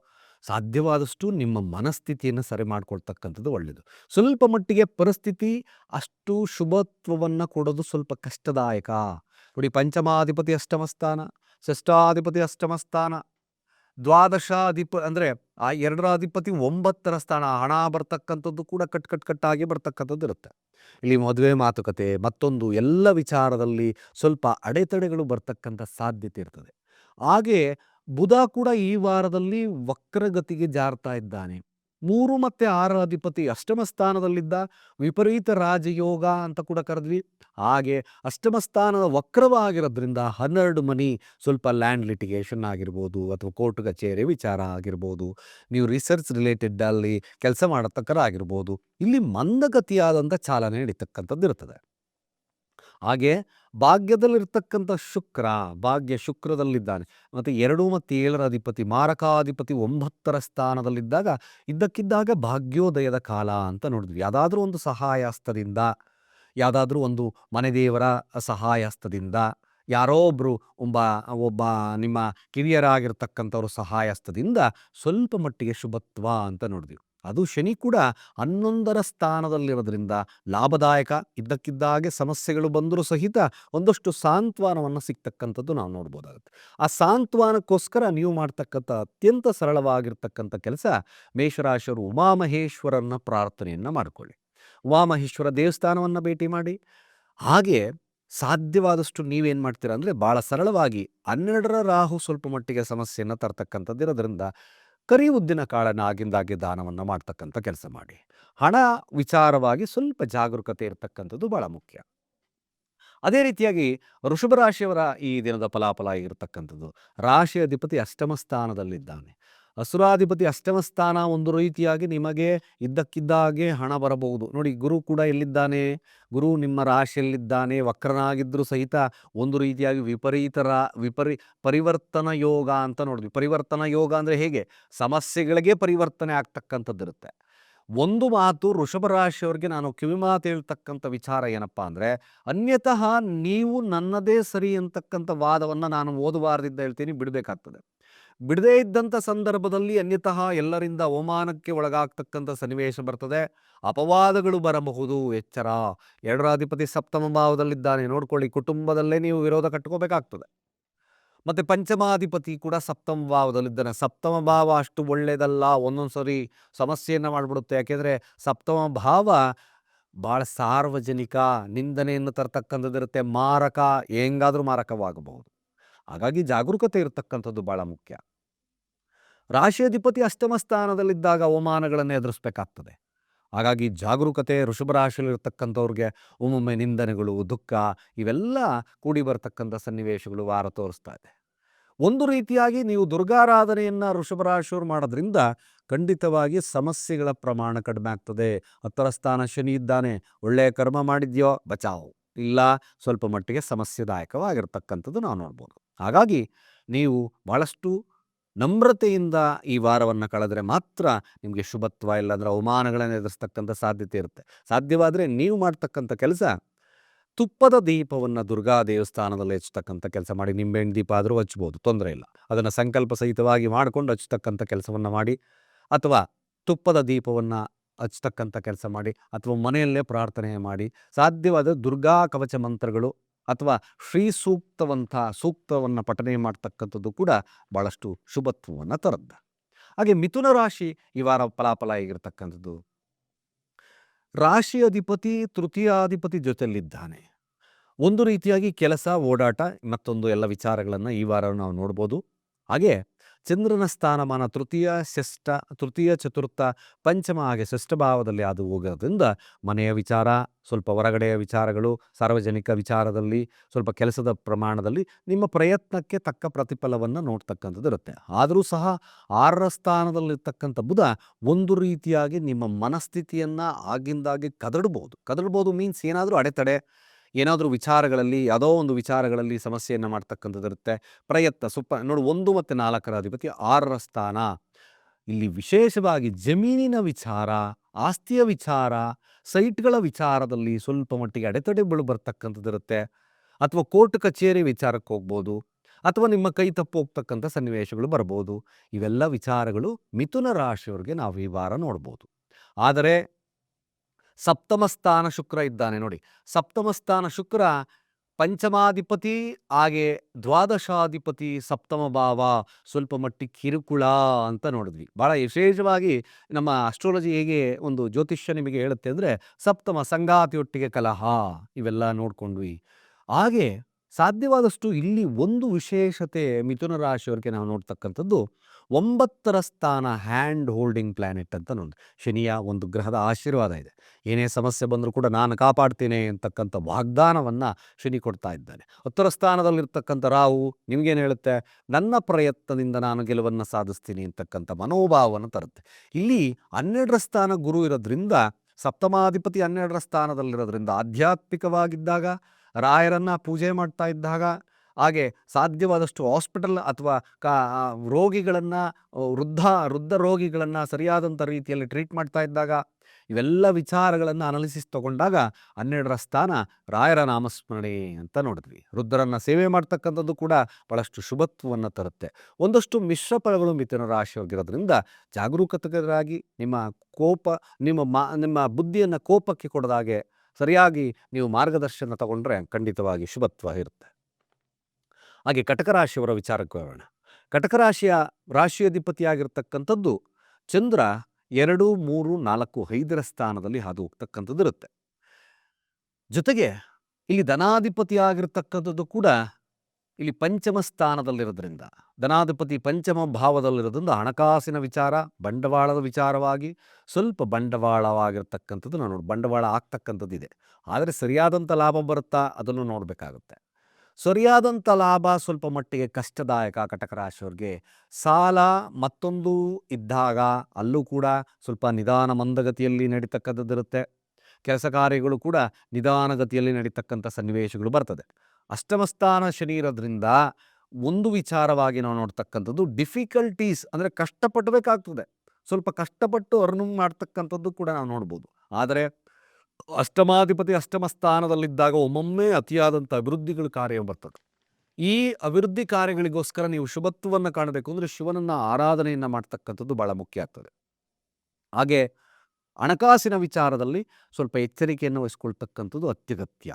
ಸಾಧ್ಯವಾದಷ್ಟು ನಿಮ್ಮ ಮನಸ್ಥಿತಿಯನ್ನು ಸರಿ ಮಾಡ್ಕೊಳ್ತಕ್ಕಂಥದ್ದು ಒಳ್ಳೆಯದು ಸ್ವಲ್ಪ ಮಟ್ಟಿಗೆ ಪರಿಸ್ಥಿತಿ ಅಷ್ಟು ಶುಭತ್ವವನ್ನು ಕೊಡೋದು ಸ್ವಲ್ಪ ಕಷ್ಟದಾಯಕ. ನೋಡಿ, ಪಂಚಮಾಧಿಪತಿ ಅಷ್ಟಮ ಸ್ಥಾನ, ಷಷ್ಠಾಧಿಪತಿ ಅಷ್ಟಮ ಸ್ಥಾನ ದ್ವಾದಶಾಧಿಪ, ಅಂದರೆ ಆ ಎರಡರ ಅಧಿಪತಿ ಒಂಬತ್ತರ ಸ್ಥಾನ, ಹಣ ಬರ್ತಕ್ಕಂಥದ್ದು ಕೂಡ ಕಟ್ ಕಟ್ ಕಟ್ಟಾಗಿ ಬರ್ತಕ್ಕಂಥದ್ದು ಇರುತ್ತೆ. ಇಲ್ಲಿ ಮದುವೆ, ಮಾತುಕತೆ, ಮತ್ತೊಂದು ಎಲ್ಲ ವಿಚಾರದಲ್ಲಿ ಸ್ವಲ್ಪ ಅಡೆತಡೆಗಳು ಬರ್ತಕ್ಕಂಥ ಸಾಧ್ಯತೆ ಇರ್ತದೆ. ಹಾಗೆ ಬುಧ ಕೂಡ ಈ ವಾರದಲ್ಲಿ ವಕ್ರಗತಿಗೆ ಜಾರ್ತಾ ಇದ್ದಾನೆ. ಮೂರು ಮತ್ತು ಆರ ಅಧಿಪತಿ ಅಷ್ಟಮ ಸ್ಥಾನದಲ್ಲಿದ್ದ ವಿಪರೀತ ರಾಜಯೋಗ ಅಂತ ಕೂಡ ಕರೆದ್ವಿ. ಹಾಗೆ ಅಷ್ಟಮ ಸ್ಥಾನದ ವಕ್ರವಾಗಿರೋದ್ರಿಂದ ಹನ್ನೆರಡು ಮನಿ ಸ್ವಲ್ಪ ಲ್ಯಾಂಡ್ ಲಿಟಿಗೇಷನ್ ಆಗಿರ್ಬೋದು ಅಥವಾ ಕೋರ್ಟ್ ಕಚೇರಿ ವಿಚಾರ ಆಗಿರ್ಬೋದು, ನೀವು ರಿಸರ್ಚ್ ರಿಲೇಟೆಡ್ ಅಲ್ಲಿ ಕೆಲಸ ಮಾಡತಕ್ಕರ ಆಗಿರ್ಬೋದು ಇಲ್ಲಿ ಮಂದಗತಿಯಾದಂಥ ಚಾಲನೆ ನಡೀತಕ್ಕಂಥದ್ದು ಇರ್ತದೆ. ಹಾಗೆ ಭಾಗ್ಯದಲ್ಲಿರ್ತಕ್ಕಂಥ ಶುಕ್ರ, ಭಾಗ್ಯ ಶುಕ್ರದಲ್ಲಿದ್ದಾನೆ. ಮತ್ತು ಎರಡು ಮತ್ತು ಏಳರ ಅಧಿಪತಿ, ಮಾರಕಾಧಿಪತಿ ಒಂಬತ್ತರ ಸ್ಥಾನದಲ್ಲಿದ್ದಾಗ ಇದ್ದಕ್ಕಿದ್ದಾಗ ಭಾಗ್ಯೋದಯದ ಕಾಲ ಅಂತ ನೋಡಿದ್ವಿ. ಯಾವುದಾದ್ರೂ ಒಂದು ಸಹಾಯಾಸ್ತದಿಂದ, ಯಾವುದಾದ್ರೂ ಒಂದು ಮನೆ ದೇವರ ಸಹಾಯಹಸ್ತದಿಂದ ಯಾರೋ ಒಬ್ಬರು ಒಬ್ಬ ಒಬ್ಬ ನಿಮ್ಮ ಕಿರಿಯರಾಗಿರ್ತಕ್ಕಂಥವ್ರ ಸಹಾಯಸ್ತದಿಂದ ಸ್ವಲ್ಪ ಮಟ್ಟಿಗೆ ಶುಭತ್ವ ಅಂತ ನೋಡಿದ್ವಿ. ಅದು ಶನಿ ಕೂಡ ಹನ್ನೊಂದರ ಸ್ಥಾನದಲ್ಲಿರೋದ್ರಿಂದ ಲಾಭದಾಯಕ, ಇದ್ದಕ್ಕಿದ್ದಾಗೆ ಸಮಸ್ಯೆಗಳು ಬಂದರೂ ಸಹಿತ ಒಂದಷ್ಟು ಸಾಂತ್ವನವನ್ನು ಸಿಗ್ತಕ್ಕಂಥದ್ದು ನಾವು ನೋಡ್ಬೋದಾಗುತ್ತೆ. ಆ ಸಾಂತ್ವನಕ್ಕೋಸ್ಕರ ನೀವು ಮಾಡ್ತಕ್ಕಂಥ ಅತ್ಯಂತ ಸರಳವಾಗಿರ್ತಕ್ಕಂಥ ಕೆಲಸ ಮೇಷರಾಶರು ಉಮಾಮಹೇಶ್ವರನ ಪ್ರಾರ್ಥನೆಯನ್ನು ಮಾಡಿಕೊಳ್ಳಿ. ಉಮಾಮಹೇಶ್ವರ ದೇವಸ್ಥಾನವನ್ನು ಭೇಟಿ ಮಾಡಿ. ಹಾಗೆ ಸಾಧ್ಯವಾದಷ್ಟು ನೀವೇನು ಮಾಡ್ತೀರಾ ಅಂದರೆ ಭಾಳ ಸರಳವಾಗಿ ಹನ್ನೆರಡರ ರಾಹು ಸ್ವಲ್ಪ ಮಟ್ಟಿಗೆ ಸಮಸ್ಯೆಯನ್ನು ತರ್ತಕ್ಕಂಥದ್ದು ಇರೋದ್ರಿಂದ ಕರಿ ಉದ್ದಿನ ಕಾಳನ್ನು ಆಗಿಂದಾಗಿ ದಾನವನ್ನು ಮಾಡ್ತಕ್ಕಂಥ ಕೆಲಸ ಮಾಡಿ. ಹಣ ವಿಚಾರವಾಗಿ ಸ್ವಲ್ಪ ಜಾಗರೂಕತೆ ಇರತಕ್ಕಂಥದ್ದು ಭಾಳ ಮುಖ್ಯ. ಅದೇ ರೀತಿಯಾಗಿ ಋಷಭ ರಾಶಿಯವರ ಈ ದಿನದ ಫಲಾಫಲ ಇರತಕ್ಕಂಥದ್ದು ರಾಶಿ ಅಧಿಪತಿ ಅಷ್ಟಮ ಸ್ಥಾನದಲ್ಲಿದ್ದಾನೆ. ಅಸುರಾಧಿಪತಿ ಅಷ್ಟಮ ಸ್ಥಾನ ಒಂದು ರೀತಿಯಾಗಿ ನಿಮಗೆ ಇದ್ದಕ್ಕಿದ್ದಾಗೆ ಹಣ ಬರಬಹುದು. ನೋಡಿ, ಗುರು ಕೂಡ ಎಲ್ಲಿದ್ದಾನೆ? ಗುರು ನಿಮ್ಮ ರಾಶಿಯಲ್ಲಿದ್ದಾನೆ. ವಕ್ರನಾಗಿದ್ದರೂ ಸಹಿತ ಒಂದು ರೀತಿಯಾಗಿ ವಿಪರೀತರ, ವಿಪರಿ, ಪರಿವರ್ತನ ಯೋಗ ಅಂತ ನೋಡಿದ್ವಿ. ಪರಿವರ್ತನ ಯೋಗ ಅಂದರೆ ಹೇಗೆ? ಸಮಸ್ಯೆಗಳಿಗೆ ಪರಿವರ್ತನೆ ಆಗ್ತಕ್ಕಂಥದ್ದಿರುತ್ತೆ. ಒಂದು ಮಾತು ವೃಷಭ ರಾಶಿಯವರಿಗೆ ನಾನು ಕಿವಿಮಾತು ಹೇಳ್ತಕ್ಕಂಥ ವಿಚಾರ ಏನಪ್ಪ ಅಂದರೆ, ಅನ್ಯತಃ ನೀವು ನನ್ನದೇ ಸರಿ ಅಂತಕ್ಕಂಥ ವಾದವನ್ನು ನಾನು ಓದಬಾರ್ದಿದ್ದ ಹೇಳ್ತೀನಿ, ಬಿಡಬೇಕಾಗ್ತದೆ. ಬಿಡದೇ ಇದ್ದಂಥ ಸಂದರ್ಭದಲ್ಲಿ ಅನ್ಯತಃ ಎಲ್ಲರಿಂದ ಅವಮಾನಕ್ಕೆ ಒಳಗಾಗ್ತಕ್ಕಂಥ ಸನ್ನಿವೇಶ ಬರ್ತದೆ. ಅಪವಾದಗಳು ಬರಬಹುದು. ಎಚ್ಚರ. ಎರಡರಾಧಿಪತಿ ಸಪ್ತಮ ಭಾವದಲ್ಲಿದ್ದಾನೆ. ನೋಡ್ಕೊಳ್ಳಿ, ಕುಟುಂಬದಲ್ಲೇ ನೀವು ವಿರೋಧ ಕಟ್ಕೋಬೇಕಾಗ್ತದೆ. ಮತ್ತು ಪಂಚಮಾಧಿಪತಿ ಕೂಡ ಸಪ್ತಮ ಭಾವದಲ್ಲಿದ್ದಾನೆ. ಸಪ್ತಮ ಭಾವ ಅಷ್ಟು ಒಳ್ಳೆಯದಲ್ಲ. ಒಂದೊಂದು ಸರಿ ಸಮಸ್ಯೆಯನ್ನು ಮಾಡಿಬಿಡುತ್ತೆ. ಯಾಕೆಂದರೆ ಸಪ್ತಮ ಭಾವ ಭಾಳ ಸಾರ್ವಜನಿಕ ನಿಂದನೆಯನ್ನು ತರ್ತಕ್ಕಂಥದ್ದಿರುತ್ತೆ ಮಾರಕ, ಹೆಂಗಾದರೂ ಮಾರಕವಾಗಬಹುದು. ಹಾಗಾಗಿ ಜಾಗರೂಕತೆ ಇರತಕ್ಕಂಥದ್ದು ಭಾಳ ಮುಖ್ಯ. ರಾಶಿ ಅಧಿಪತಿ ಅಷ್ಟಮ ಸ್ಥಾನದಲ್ಲಿದ್ದಾಗ ಅವಮಾನಗಳನ್ನು ಎದುರಿಸ್ಬೇಕಾಗ್ತದೆ. ಹಾಗಾಗಿ ಜಾಗರೂಕತೆ ವೃಷಭ ರಾಶಿಯಲ್ಲಿರ್ತಕ್ಕಂಥವ್ರಿಗೆ ಒಮ್ಮೊಮ್ಮೆ ನಿಂದನೆಗಳು, ದುಃಖ ಇವೆಲ್ಲ ಕೂಡಿ ಬರತಕ್ಕಂಥ ಸನ್ನಿವೇಶಗಳು ವಾರ ತೋರಿಸ್ತಾ ಇದೆ. ಒಂದು ರೀತಿಯಾಗಿ ನೀವು ದುರ್ಗಾರಾಧನೆಯನ್ನು ಋಷಭ ರಾಶಿಯವರು ಮಾಡೋದ್ರಿಂದ ಖಂಡಿತವಾಗಿ ಸಮಸ್ಯೆಗಳ ಪ್ರಮಾಣ ಕಡಿಮೆ ಆಗ್ತದೆ. ಹತ್ತರ ಸ್ಥಾನ ಶನಿ ಇದ್ದಾನೆ ಒಳ್ಳೆಯ ಕರ್ಮ ಮಾಡಿದ್ಯೋ, ಬಚಾವ್. ಇಲ್ಲ, ಸ್ವಲ್ಪ ಮಟ್ಟಿಗೆ ಸಮಸ್ಯೆದಾಯಕವಾಗಿರ್ತಕ್ಕಂಥದ್ದು ನಾವು ನೋಡ್ಬೋದು. ಹಾಗಾಗಿ ನೀವು ಭಾಳಷ್ಟು ನಮ್ರತೆಯಿಂದ ಈ ವಾರವನ್ನು ಕಳೆದ್ರೆ ಮಾತ್ರ ನಿಮಗೆ ಶುಭತ್ವ ಇಲ್ಲಾಂದ್ರೆ ಅವಮಾನಗಳನ್ನು ಎದುರಿಸ್ತಕ್ಕಂಥ ಸಾಧ್ಯತೆ ಇರುತ್ತೆ. ಸಾಧ್ಯವಾದರೆ ನೀವು ಮಾಡ್ತಕ್ಕಂಥ ಕೆಲಸ ತುಪ್ಪದ ದೀಪವನ್ನು ದುರ್ಗಾ ದೇವಸ್ಥಾನದಲ್ಲಿ ಹಚ್ಚತಕ್ಕಂಥ ಕೆಲಸ ಮಾಡಿ. ನಿಂಬೆಹಣ್ಣು ದೀಪ ಆದರೂ ಹಚ್ಬೋದು, ತೊಂದರೆ ಇಲ್ಲ. ಅದನ್ನು ಸಂಕಲ್ಪ ಸಹಿತವಾಗಿ ಮಾಡಿಕೊಂಡು ಹಚ್ಚತಕ್ಕಂಥ ಕೆಲಸವನ್ನು ಮಾಡಿ ಅಥವಾ ತುಪ್ಪದ ದೀಪವನ್ನು ಹಚ್ಚತಕ್ಕಂಥ ಕೆಲಸ ಮಾಡಿ ಅಥವಾ ಮನೆಯಲ್ಲೇ ಪ್ರಾರ್ಥನೆ ಮಾಡಿ. ಸಾಧ್ಯವಾದ ದುರ್ಗಾ ಕವಚ ಮಂತ್ರಗಳು ಅಥವಾ ಶ್ರೀ ಸೂಕ್ತವಂಥ ಸೂಕ್ತವನ್ನು ಪಠನೆ ಮಾಡ್ತಕ್ಕಂಥದ್ದು ಕೂಡ ಭಾಳಷ್ಟು ಶುಭತ್ವವನ್ನು ತರದ್ದು. ಹಾಗೆ ಮಿಥುನ ರಾಶಿ ಈ ವಾರ ಫಲಾಫಲ ಆಗಿರ್ತಕ್ಕಂಥದ್ದು. ರಾಶಿ ಅಧಿಪತಿ ತೃತೀಯಾಧಿಪತಿ ಜೊತೆಯಲ್ಲಿದ್ದಾನೆ. ಒಂದು ರೀತಿಯಾಗಿ ಕೆಲಸ, ಓಡಾಟ, ಮತ್ತೊಂದು ಎಲ್ಲ ವಿಚಾರಗಳನ್ನು ಈ ವಾರ ನಾವು ನೋಡ್ಬೋದು. ಹಾಗೆ ಚಂದ್ರನ ಸ್ಥಾನಮಾನ ತೃತೀಯ ಷಷ್ಠ, ತೃತೀಯ ಚತುರ್ಥ, ಪಂಚಮ ಹಾಗೆ ಷಷ್ಠ ಭಾವದಲ್ಲಿ ಅದು ಹೋಗೋದ್ರಿಂದ ಮನೆಯ ವಿಚಾರ, ಸ್ವಲ್ಪ ಹೊರಗಡೆಯ ವಿಚಾರಗಳು, ಸಾರ್ವಜನಿಕ ವಿಚಾರದಲ್ಲಿ, ಸ್ವಲ್ಪ ಕೆಲಸದ ಪ್ರಮಾಣದಲ್ಲಿ ನಿಮ್ಮ ಪ್ರಯತ್ನಕ್ಕೆ ತಕ್ಕ ಪ್ರತಿಫಲವನ್ನು ನೋಡ್ತಕ್ಕಂಥದ್ದು ಇರುತ್ತೆ. ಆದರೂ ಸಹ ಆರರ ಸ್ಥಾನದಲ್ಲಿರ್ತಕ್ಕಂಥ ಬುಧ ಒಂದು ರೀತಿಯಾಗಿ ನಿಮ್ಮ ಮನಸ್ಥಿತಿಯನ್ನು ಆಗಿಂದಾಗಿ ಕದಡ್ಬೋದು. ಕದಡ್ಬೋದು ಮೀನ್ಸ್ ಏನಾದರೂ ಅಡೆತಡೆ ಏನಾದರೂ ವಿಚಾರಗಳಲ್ಲಿ, ಯಾವುದೋ ಒಂದು ವಿಚಾರಗಳಲ್ಲಿ ಸಮಸ್ಯೆಯನ್ನು ಮಾಡ್ತಕ್ಕಂಥದ್ದು ಇರುತ್ತೆ. ಪ್ರಯತ್ನ, ಸುಪ್ಪ, ನೋಡಿ, ಒಂದು ಮತ್ತು ನಾಲ್ಕರ ಅಧಿಪತಿ, ಆರರ ಸ್ಥಾನ. ಇಲ್ಲಿ ವಿಶೇಷವಾಗಿ ಜಮೀನಿನ ವಿಚಾರ, ಆಸ್ತಿಯ ವಿಚಾರ, ಸೈಟ್ಗಳ ವಿಚಾರದಲ್ಲಿ ಸ್ವಲ್ಪ ಮಟ್ಟಿಗೆ ಅಡೆತಡೆಗಳು ಬರ್ತಕ್ಕಂಥದ್ದು ಇರುತ್ತೆ. ಅಥವಾ ಕೋರ್ಟ್ ಕಚೇರಿ ವಿಚಾರಕ್ಕೆ ಹೋಗ್ಬೋದು, ಅಥವಾ ನಿಮ್ಮ ಕೈ ತಪ್ಪು ಹೋಗ್ತಕ್ಕಂಥ ಸನ್ನಿವೇಶಗಳು ಬರ್ಬೋದು. ಇವೆಲ್ಲ ವಿಚಾರಗಳು ಮಿಥುನ ರಾಶಿಯವರಿಗೆ ನಾವು ಈ ವಾರ ನೋಡ್ಬೋದು. ಆದರೆ ಸಪ್ತಮ ಸ್ಥಾನ ಶುಕ್ರ ಇದ್ದಾನೆ ನೋಡಿ. ಸಪ್ತಮ ಸ್ಥಾನ ಶುಕ್ರ ಪಂಚಮಾಧಿಪತಿ, ಹಾಗೆ ದ್ವಾದಶಾಧಿಪತಿ, ಸಪ್ತಮ ಭಾವ, ಸ್ವಲ್ಪ ಮಟ್ಟಿಗೆ ಕಿರುಕುಳ ಅಂತ ನೋಡಿದ್ವಿ. ಭಾಳ ವಿಶೇಷವಾಗಿ ನಮ್ಮ ಅಸ್ಟ್ರಾಲಜಿ ಹೇಗೆ ಒಂದು ಜ್ಯೋತಿಷ್ಯ ನಿಮಗೆ ಹೇಳುತ್ತೆ ಅಂದರೆ ಸಪ್ತಮ ಸಂಗಾತಿಯೊಟ್ಟಿಗೆ ಕಲಹ, ಇವೆಲ್ಲ ನೋಡ್ಕೊಂಡ್ವಿ. ಹಾಗೆ ಸಾಧ್ಯವಾದಷ್ಟು ಇಲ್ಲಿ ಒಂದು ವಿಶೇಷತೆ ಮಿಥುನ ರಾಶಿಯವರಿಗೆ ನಾವು ನೋಡ್ತಕ್ಕಂಥದ್ದು, ಒಂಬತ್ತರ ಸ್ಥಾನ ಹ್ಯಾಂಡ್ ಹೋಲ್ಡಿಂಗ್ ಪ್ಲ್ಯಾನೆಟ್ ಅಂತ ನೋಡಿ ಶನಿಯ ಒಂದು ಗ್ರಹದ ಆಶೀರ್ವಾದ ಇದೆ. ಏನೇ ಸಮಸ್ಯೆ ಬಂದರೂ ಕೂಡ ನಾನು ಕಾಪಾಡ್ತೇನೆ ಅಂತಕ್ಕಂಥ ವಾಗ್ದಾನವನ್ನು ಶನಿ ಕೊಡ್ತಾ ಇದ್ದಾನೆ. ಉತ್ತರ ಸ್ಥಾನದಲ್ಲಿರ್ತಕ್ಕಂಥ ರಾಹು ನಿಮಗೇನು ಹೇಳುತ್ತೆ? ನನ್ನ ಪ್ರಯತ್ನದಿಂದ ನಾನು ಗೆಲುವನ್ನು ಸಾಧಿಸ್ತೀನಿ ಅಂತಕ್ಕಂಥ ಮನೋಭಾವವನ್ನು ತರುತ್ತೆ. ಇಲ್ಲಿ ಹನ್ನೆರಡರ ಸ್ಥಾನ ಗುರು ಇರೋದ್ರಿಂದ, ಸಪ್ತಮಾಧಿಪತಿ ಹನ್ನೆರಡರ ಸ್ಥಾನದಲ್ಲಿರೋದ್ರಿಂದ ಆಧ್ಯಾತ್ಮಿಕವಾಗಿದ್ದಾಗ ರಾಯರನ್ನು ಪೂಜೆ ಮಾಡ್ತಾ ಇದ್ದಾಗ ಹಾಗೆ ಸಾಧ್ಯವಾದಷ್ಟು ಹಾಸ್ಪಿಟಲ್ ಅಥವಾ ಕಾ ರೋಗಿಗಳನ್ನು ವೃದ್ಧ ವೃದ್ಧ ರೋಗಿಗಳನ್ನು ಸರಿಯಾದಂಥ ರೀತಿಯಲ್ಲಿ ಟ್ರೀಟ್ ಮಾಡ್ತಾ ಇದ್ದಾಗ ಇವೆಲ್ಲ ವಿಚಾರಗಳನ್ನು ಅನಾಲಿಸಿಸ್ ತಗೊಂಡಾಗ ಹನ್ನೆರಡರ ಸ್ಥಾನ ರಾಯರ ನಾಮಸ್ಮರಣೆ ಅಂತ ನೋಡಿದ್ವಿ. ವೃದ್ಧರನ್ನು ಸೇವೆ ಮಾಡ್ತಕ್ಕಂಥದ್ದು ಕೂಡ ಬಹಳಷ್ಟು ಶುಭತ್ವವನ್ನು ತರುತ್ತೆ. ಒಂದಷ್ಟು ಮಿಶ್ರ ಫಲಗಳು ಮಿಥುನ ರಾಶಿಯಾಗಿರೋದ್ರಿಂದ ಜಾಗರೂಕತೆಗಾಗಿ ನಿಮ್ಮ ಕೋಪ, ನಿಮ್ಮ ಮಾ, ನಿಮ್ಮ ಬುದ್ಧಿಯನ್ನು ಕೋಪಕ್ಕೆ ಕೊಡದಾಗೆ ಸರಿಯಾಗಿ ನೀವು ಮಾರ್ಗದರ್ಶನ ತಗೊಂಡ್ರೆ ಖಂಡಿತವಾಗಿ ಶುಭತ್ವ ಇರುತ್ತೆ. ಹಾಗೆ ಕಟಕ ರಾಶಿಯವರ ವಿಚಾರಕ್ಕೆ ಹೋಗೋಣ ಕಟಕ ರಾಶಿಯ ರಾಶಿಯಧಿಪತಿಯಾಗಿರ್ತಕ್ಕಂಥದ್ದು ಚಂದ್ರ ಎರಡು, ಮೂರು, ನಾಲ್ಕು, ಐದರ ಸ್ಥಾನದಲ್ಲಿ ಹಾದು ಹೋಗ್ತಕ್ಕಂಥದ್ದು ಇರುತ್ತೆ ಜೊತೆಗೆ ಇಲ್ಲಿ ಧನಾಧಿಪತಿಯಾಗಿರ್ತಕ್ಕಂಥದ್ದು ಕೂಡ ಇಲ್ಲಿ ಪಂಚಮ ಸ್ಥಾನದಲ್ಲಿರೋದ್ರಿಂದ, ಧನಾಧಿಪತಿ ಪಂಚಮ ಭಾವದಲ್ಲಿರೋದ್ರಿಂದ ಹಣಕಾಸಿನ ವಿಚಾರ, ಬಂಡವಾಳದ ವಿಚಾರವಾಗಿ ಸ್ವಲ್ಪ ಬಂಡವಾಳವಾಗಿರ್ತಕ್ಕಂಥದ್ದು ನಾನು ನೋಡಿ, ಬಂಡವಾಳ ಆಗ್ತಕ್ಕಂಥದ್ದು ಇದೆ. ಆದರೆ ಸರಿಯಾದಂಥ ಲಾಭ ಬರುತ್ತಾ ಅದನ್ನು ನೋಡಬೇಕಾಗುತ್ತೆ. ಸರಿಯಾದಂಥ ಲಾಭ ಸ್ವಲ್ಪ ಮಟ್ಟಿಗೆ ಕಷ್ಟದಾಯಕ ಕಟಕ ರಾಶಿಯವ್ರಿಗೆ ಸಾಲ ಮತ್ತೊಂದು ಇದ್ದಾಗ ಅಲ್ಲೂ ಕೂಡ ಸ್ವಲ್ಪ ನಿಧಾನ ಮಂದಗತಿಯಲ್ಲಿ ನಡೀತಕ್ಕಂಥದ್ದಿರುತ್ತೆ. ಕೆಲಸ ಕಾರ್ಯಗಳು ಕೂಡ ನಿಧಾನಗತಿಯಲ್ಲಿ ನಡೀತಕ್ಕಂಥ ಸನ್ನಿವೇಶಗಳು ಬರ್ತದೆ. ಅಷ್ಟಮ ಸ್ಥಾನ ಶನಿ ಇರೋದ್ರಿಂದ ಒಂದು ವಿಚಾರವಾಗಿ ನಾವು ನೋಡ್ತಕ್ಕಂಥದ್ದು ಡಿಫಿಕಲ್ಟೀಸ್ ಅಂದರೆ ಕಷ್ಟಪಡಬೇಕಾಗ್ತದೆ. ಸ್ವಲ್ಪ ಕಷ್ಟಪಟ್ಟು ಅರ್ನಿಂಗ್ ಮಾಡ್ತಕ್ಕಂಥದ್ದು ಕೂಡ ನಾವು ನೋಡ್ಬೋದು. ಆದರೆ ಅಷ್ಟಮಾಧಿಪತಿ ಅಷ್ಟಮ ಸ್ಥಾನದಲ್ಲಿದ್ದಾಗ ಒಮ್ಮೊಮ್ಮೆ ಅತಿಯಾದಂಥ ಅಭಿವೃದ್ಧಿಗಳು ಕಾರ್ಯ ಬರ್ತದೆ. ಈ ಅಭಿವೃದ್ಧಿ ಕಾರ್ಯಗಳಿಗೋಸ್ಕರ ನೀವು ಶುಭತ್ವವನ್ನು ಕಾಣಬೇಕು ಅಂದರೆ ಶಿವನನ್ನು ಆರಾಧನೆಯನ್ನು ಮಾಡ್ತಕ್ಕಂಥದ್ದು ಭಾಳ ಮುಖ್ಯ ಆಗ್ತದೆ. ಹಾಗೆ ಹಣಕಾಸಿನ ವಿಚಾರದಲ್ಲಿ ಸ್ವಲ್ಪ ಎಚ್ಚರಿಕೆಯನ್ನು ವಹಿಸ್ಕೊಳ್ತಕ್ಕಂಥದ್ದು ಅತ್ಯಗತ್ಯ.